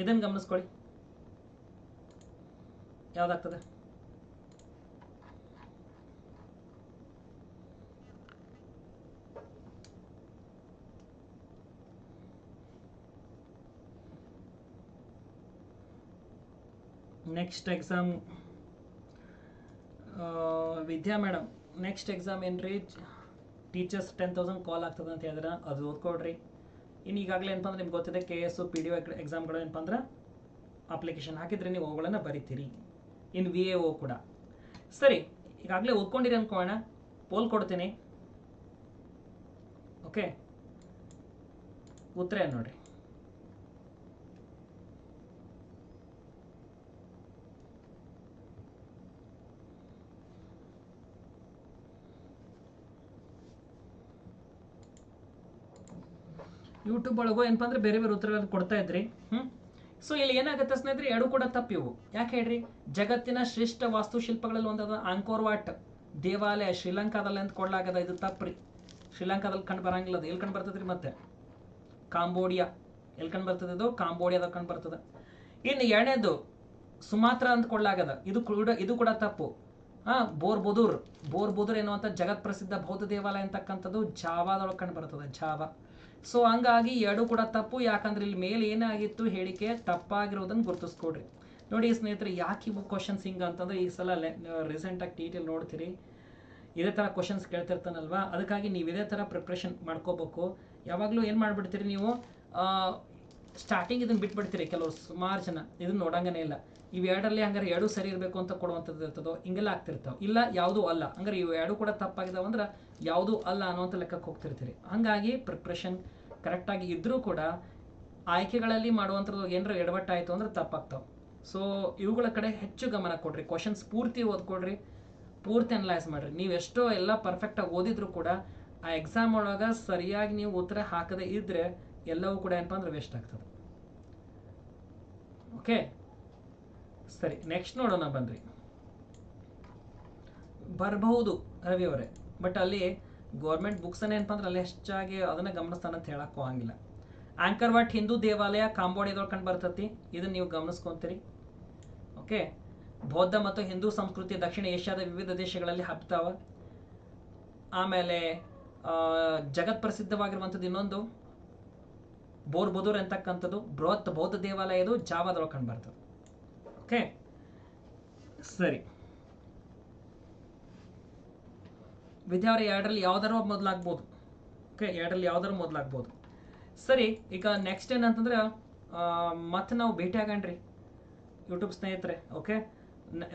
ಇದನ್ನು ಗಮನಿಸ್ಕೊಳ್ಳಿ. ಯಾವ್ದಾಗ್ತದೆ? Next exam Vidya madam next exam ಏನ್ರಿ? ಟೀಚರ್ಸ್ ಟೆನ್ ತೌಸಂಡ್ ಕಾಲ್ ಆಗ್ತದೆ ಅಂತ ಹೇಳಿದ್ರೆ? ಅದು ಓದ್ಕೊಡ್ರಿ ಇನ್ನು ಈಗಾಗಲೇ ಏನಪ್ಪ ನಿಮ್ಗೆ ಗೊತ್ತಿದೆ K S P D O ಎಕ್ಸಾಮ್ಗಳು ಏನಪ್ಪ ಅಂದ್ರೆ ಅಪ್ಲಿಕೇಶನ್ ಹಾಕಿದ್ರೆ ನೀವು ಅವುಗಳನ್ನು ಬರಿತೀರಿ. ಇನ್ನು ವಿ ಎ ಒ ಕೂಡ. ಸರಿ, ಈಗಾಗಲೇ ಓದ್ಕೊಂಡಿರಿ ಅನ್ಕೋಣ. ಪೋಲ್ ಕೊಡ್ತೀನಿ. ಓಕೆ ಉತ್ತರ ನೋಡ್ರಿ. ಯೂಟ್ಯೂಬ್ ಒಳಗೋ ಏನಪ್ಪ ಅಂದ್ರೆ ಬೇರೆ ಬೇರೆ ಉತ್ತರಗಳನ್ನು ಕೊಡ್ತಾ ಇದ್ರಿ. ಹ್ಮ್? ಸೊ ಇಲ್ಲಿ ಏನಾಗುತ್ತೆ ಸ್ನೇಹಿತರೆ, ಎರಡು ಕೂಡ ತಪ್ಪಿವು ಯಾಕೆ ಹೇಳ್ರಿ? ಜಗತ್ತಿನ ಶ್ರೇಷ್ಠ ವಾಸ್ತುಶಿಲ್ಪಗಳಲ್ಲಿ ಒಂದಾದ ಆಂಕೋರ್ ವಾಟ್? ದೇವಾಲಯ, ಶ್ರೀಲಂಕಾದಲ್ಲಿ ಅಂತ ಕೊಡ್ಲಾಗದ ಇದು ತಪ್ಪ್ರಿ. ಶ್ರೀಲಂಕಾದಲ್ಲಿ ಕಂಡು ಬರಂಗಿಲ್ಲ ಅದು. ಎಲ್ಲಿ ಕಂಡು ಬರ್ತದ್ರಿ ಮತ್ತೆ? ಕಾಂಬೋಡಿಯಾ. ಎಲ್ಲಿ ಕಂಡು ಬರ್ತದೆ ಇದು ಕಾಂಬೋಡಿಯಾದಾಗ ಕಂಡು ಬರ್ತದೆ. ಇನ್ನು ಎರಡನೇದು, ಸುಮಾತ್ರ ಅಂತ ಕೊಡ್ಲಾಗದ. ಇದು ಕೂಡ ಇದು ಕೂಡ ತಪ್ಪು. ಹಾ, ಬೋರ್ ಬುದೂರ್. ಬೋರ್ ಬುದೂರ್ ಎನ್ನುವಂಥ ಜಗತ್ ಪ್ರಸಿದ್ಧ ಬೌದ್ಧ ದೇವಾಲಯ ಅಂತಕ್ಕಂಥದ್ದು ಜಾವಾದೊಳಗೆ ಕಂಡು ಬರ್ತದೆ, ಜಾವ. ಸೊ ಹಂಗಾಗಿ ಎರಡು ಕೂಡ ತಪ್ಪು. ಯಾಕಂದ್ರೆ ಇಲ್ಲಿ ಮೇಲೆ ಏನಾಗಿತ್ತು ಹೇಳಿಕೆ ತಪ್ಪಾಗಿರೋದನ್ನ ಗುರುತಿಸ್ಕೊಡ್ರಿ. ನೋಡಿ ಸ್ನೇಹಿತರೆ, ಯಾಕೆ ಇವು ಕ್ವಶನ್ಸ್ ಹಿಂಗೆ ಅಂತಂದ್ರೆ ಈ ಸಲ ರೀಸೆಂಟಾಗಿ ಡೀಟೇಲ್ ನೋಡ್ತೀರಿ. ಇದೇ ಥರ ಕ್ವಶನ್ಸ್ ಕೇಳ್ತಿರ್ತಾನಲ್ವಾ? ಅದಕ್ಕಾಗಿ ನೀವು ಇದೇ ಥರ ಪ್ರಿಪ್ರೇಷನ್ ಮಾಡ್ಕೋಬೇಕು. ಯಾವಾಗಲೂ ಏನು ಮಾಡಿಬಿಡ್ತೀರಿ ನೀವು? ಸ್ಟಾರ್ಟಿಂಗ್ ಇದನ್ನು ಬಿಟ್ಬಿಡ್ತೀರಿ ಕೆಲವರು ಸುಮಾರು ಜನ. ಇದನ್ನ ನೋಡಂಗನೇ ಇಲ್ಲ. ಇವೆರಡರಲ್ಲಿ ಹಂಗಾರೆ ಎರಡು ಸರಿ ಇರಬೇಕು ಅಂತ ಕೊಡುವಂಥದ್ದು ಇರ್ತದೋ, ಹಿಂಗೆಲ್ಲ ಆಗ್ತಿರ್ತಾವೆ. ಇಲ್ಲ, ಯಾವುದೂ ಅಲ್ಲ. ಹಂಗಾರೆ ಇವು ಎರಡು ಕೂಡ ತಪ್ಪಾಗಿದ್ದಾವೆ ಅಂದ್ರೆ ಯಾವುದೂ ಅಲ್ಲ ಅನ್ನೋವಂಥ ಲೆಕ್ಕಕ್ಕೆ ಹೋಗ್ತಿರ್ತೀರಿ. ಹಾಗಾಗಿ ಪ್ರಿಪ್ರೇಷನ್ ಕರೆಕ್ಟಾಗಿ ಇದ್ದರೂ ಕೂಡ ಆಯ್ಕೆಗಳಲ್ಲಿ ಮಾಡುವಂಥದ್ದು ಏನರ ಎಡವಟ್ಟಾಯಿತು ಅಂದ್ರೆ ತಪ್ಪಾಗ್ತಾವೆ. ಸೊ ಇವುಗಳ ಕಡೆ ಹೆಚ್ಚು ಗಮನ ಕೊಡ್ರಿ. ಕ್ವಶನ್ಸ್ ಪೂರ್ತಿ ಓದ್ಕೊಡ್ರಿ ಪೂರ್ತಿ ಅನಲೈಸ್ ಮಾಡ್ರಿ. ನೀವು ಎಷ್ಟೋ ಎಲ್ಲ ಪರ್ಫೆಕ್ಟಾಗಿ ಓದಿದ್ರೂ ಕೂಡ ಆ ಎಕ್ಸಾಮ್ ಒಳಗೆ ಸರಿಯಾಗಿ ನೀವು ಉತ್ತರ ಹಾಕದೇ ಇದ್ದರೆ ಎಲ್ಲವೂ ಕೂಡ ಏನಪ್ಪ ಅಂದ್ರೆ ವೇಸ್ಟ್ ಆಗ್ತದೆ. ಓಕೆ ಸರಿ ನೆಕ್ಸ್ಟ್ ನೋಡೋಣ ಬನ್ರಿ. ಬರಬಹುದು ರವಿ ಅವರೇ ಬಟ್ ಅಲ್ಲಿ ಗೌರ್ಮೆಂಟ್ ಬುಕ್ಸ್ ಏನಪ್ಪ ಅಂದ್ರೆ ಅಲ್ಲಿ ಹೆಚ್ಚಾಗಿ ಅದನ್ನ ಗಮನಿಸ್ತಾನ ಅಂತ ಹೇಳಕ್ ಹೋಗಂಗಿಲ್ಲ ಆಂಕರ್ ವಾಟ್ ಹಿಂದೂ ದೇವಾಲಯ ಕಾಂಬೋಡಿಯಾದೊಳಗೆ ಕಂಡು ಬರ್ತತಿ, ಇದನ್ನ ನೀವು ಗಮನಿಸ್ಕೊಂತೀರಿ. ಓಕೆ ಬೌದ್ಧ ಮತ್ತು ಹಿಂದೂ ಸಂಸ್ಕೃತಿ ದಕ್ಷಿಣ ಏಷ್ಯಾದ ವಿವಿಧ ದೇಶಗಳಲ್ಲಿ ಹಬ್ತಾವ. ಆಮೇಲೆ ಜಗತ್ ಪ್ರಸಿದ್ಧವಾಗಿರುವಂಥದ್ದು ಇನ್ನೊಂದು, ಬೋರ್ ಬುದೂರ್ ಅಂತಕ್ಕಂಥದ್ದು, ಬೃಹತ್ ಬೌದ್ಧ ದೇವಾಲಯದು ಜಾವಾದೊಳಗೆ ಕಂಡು ಬರ್ತದೆ. ಓಕೆ ಸರಿ. ವಿದ್ಯಾವರ ಎರಡರಲ್ಲಿ ಯಾವ್ದಾರು ಮೊದಲಾಗ್ಬೋದು. ಓಕೆ, ಎರಡರಲ್ಲಿ ಯಾವ್ದಾರು ಮೊದಲಾಗ್ಬೋದು. ಸರಿ, ಈಗ ನೆಕ್ಸ್ಟ್ ಏನಂತಂದ್ರೆ ಮತ್ತೆ ನಾವು ಭೇಟಿ ಆಗಣ್ರಿ. ಯೂಟ್ಯೂಬ್ ಸ್ನೇಹಿತರೆ, ಓಕೆ?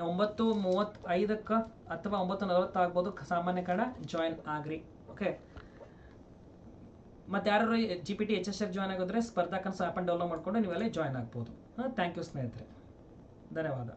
ಒಂಬತ್ತು ಮೂವತ್ತೈದಕ್ಕೆ ಅಥವಾ ಒಂಬತ್ತು ನಲವತ್ತು ಆಗ್ಬೋದು ಸಾಮಾನ್ಯ ಕನ್ನಡ ಜಾಯಿನ್ ಆಗ್ರಿ, ಓಕೆ? ಮತ್ತೆ ಯಾರು G P T H S F join ಆಗಿದ್ರೆ ಸ್ಪರ್ಧಾ ಕನಸು ಆ್ಯಪನ್ನು ಡೌನ್ಲೋಡ್ ಮಾಡ್ಕೊಂಡು ನೀವೆಲ್ಲ ಜಾಯ್ನ್ ಆಗ್ಬೋದು. ಥ್ಯಾಂಕ್ ಯು ಸ್ನೇಹಿತರೆ. ಧನ್ಯವಾದ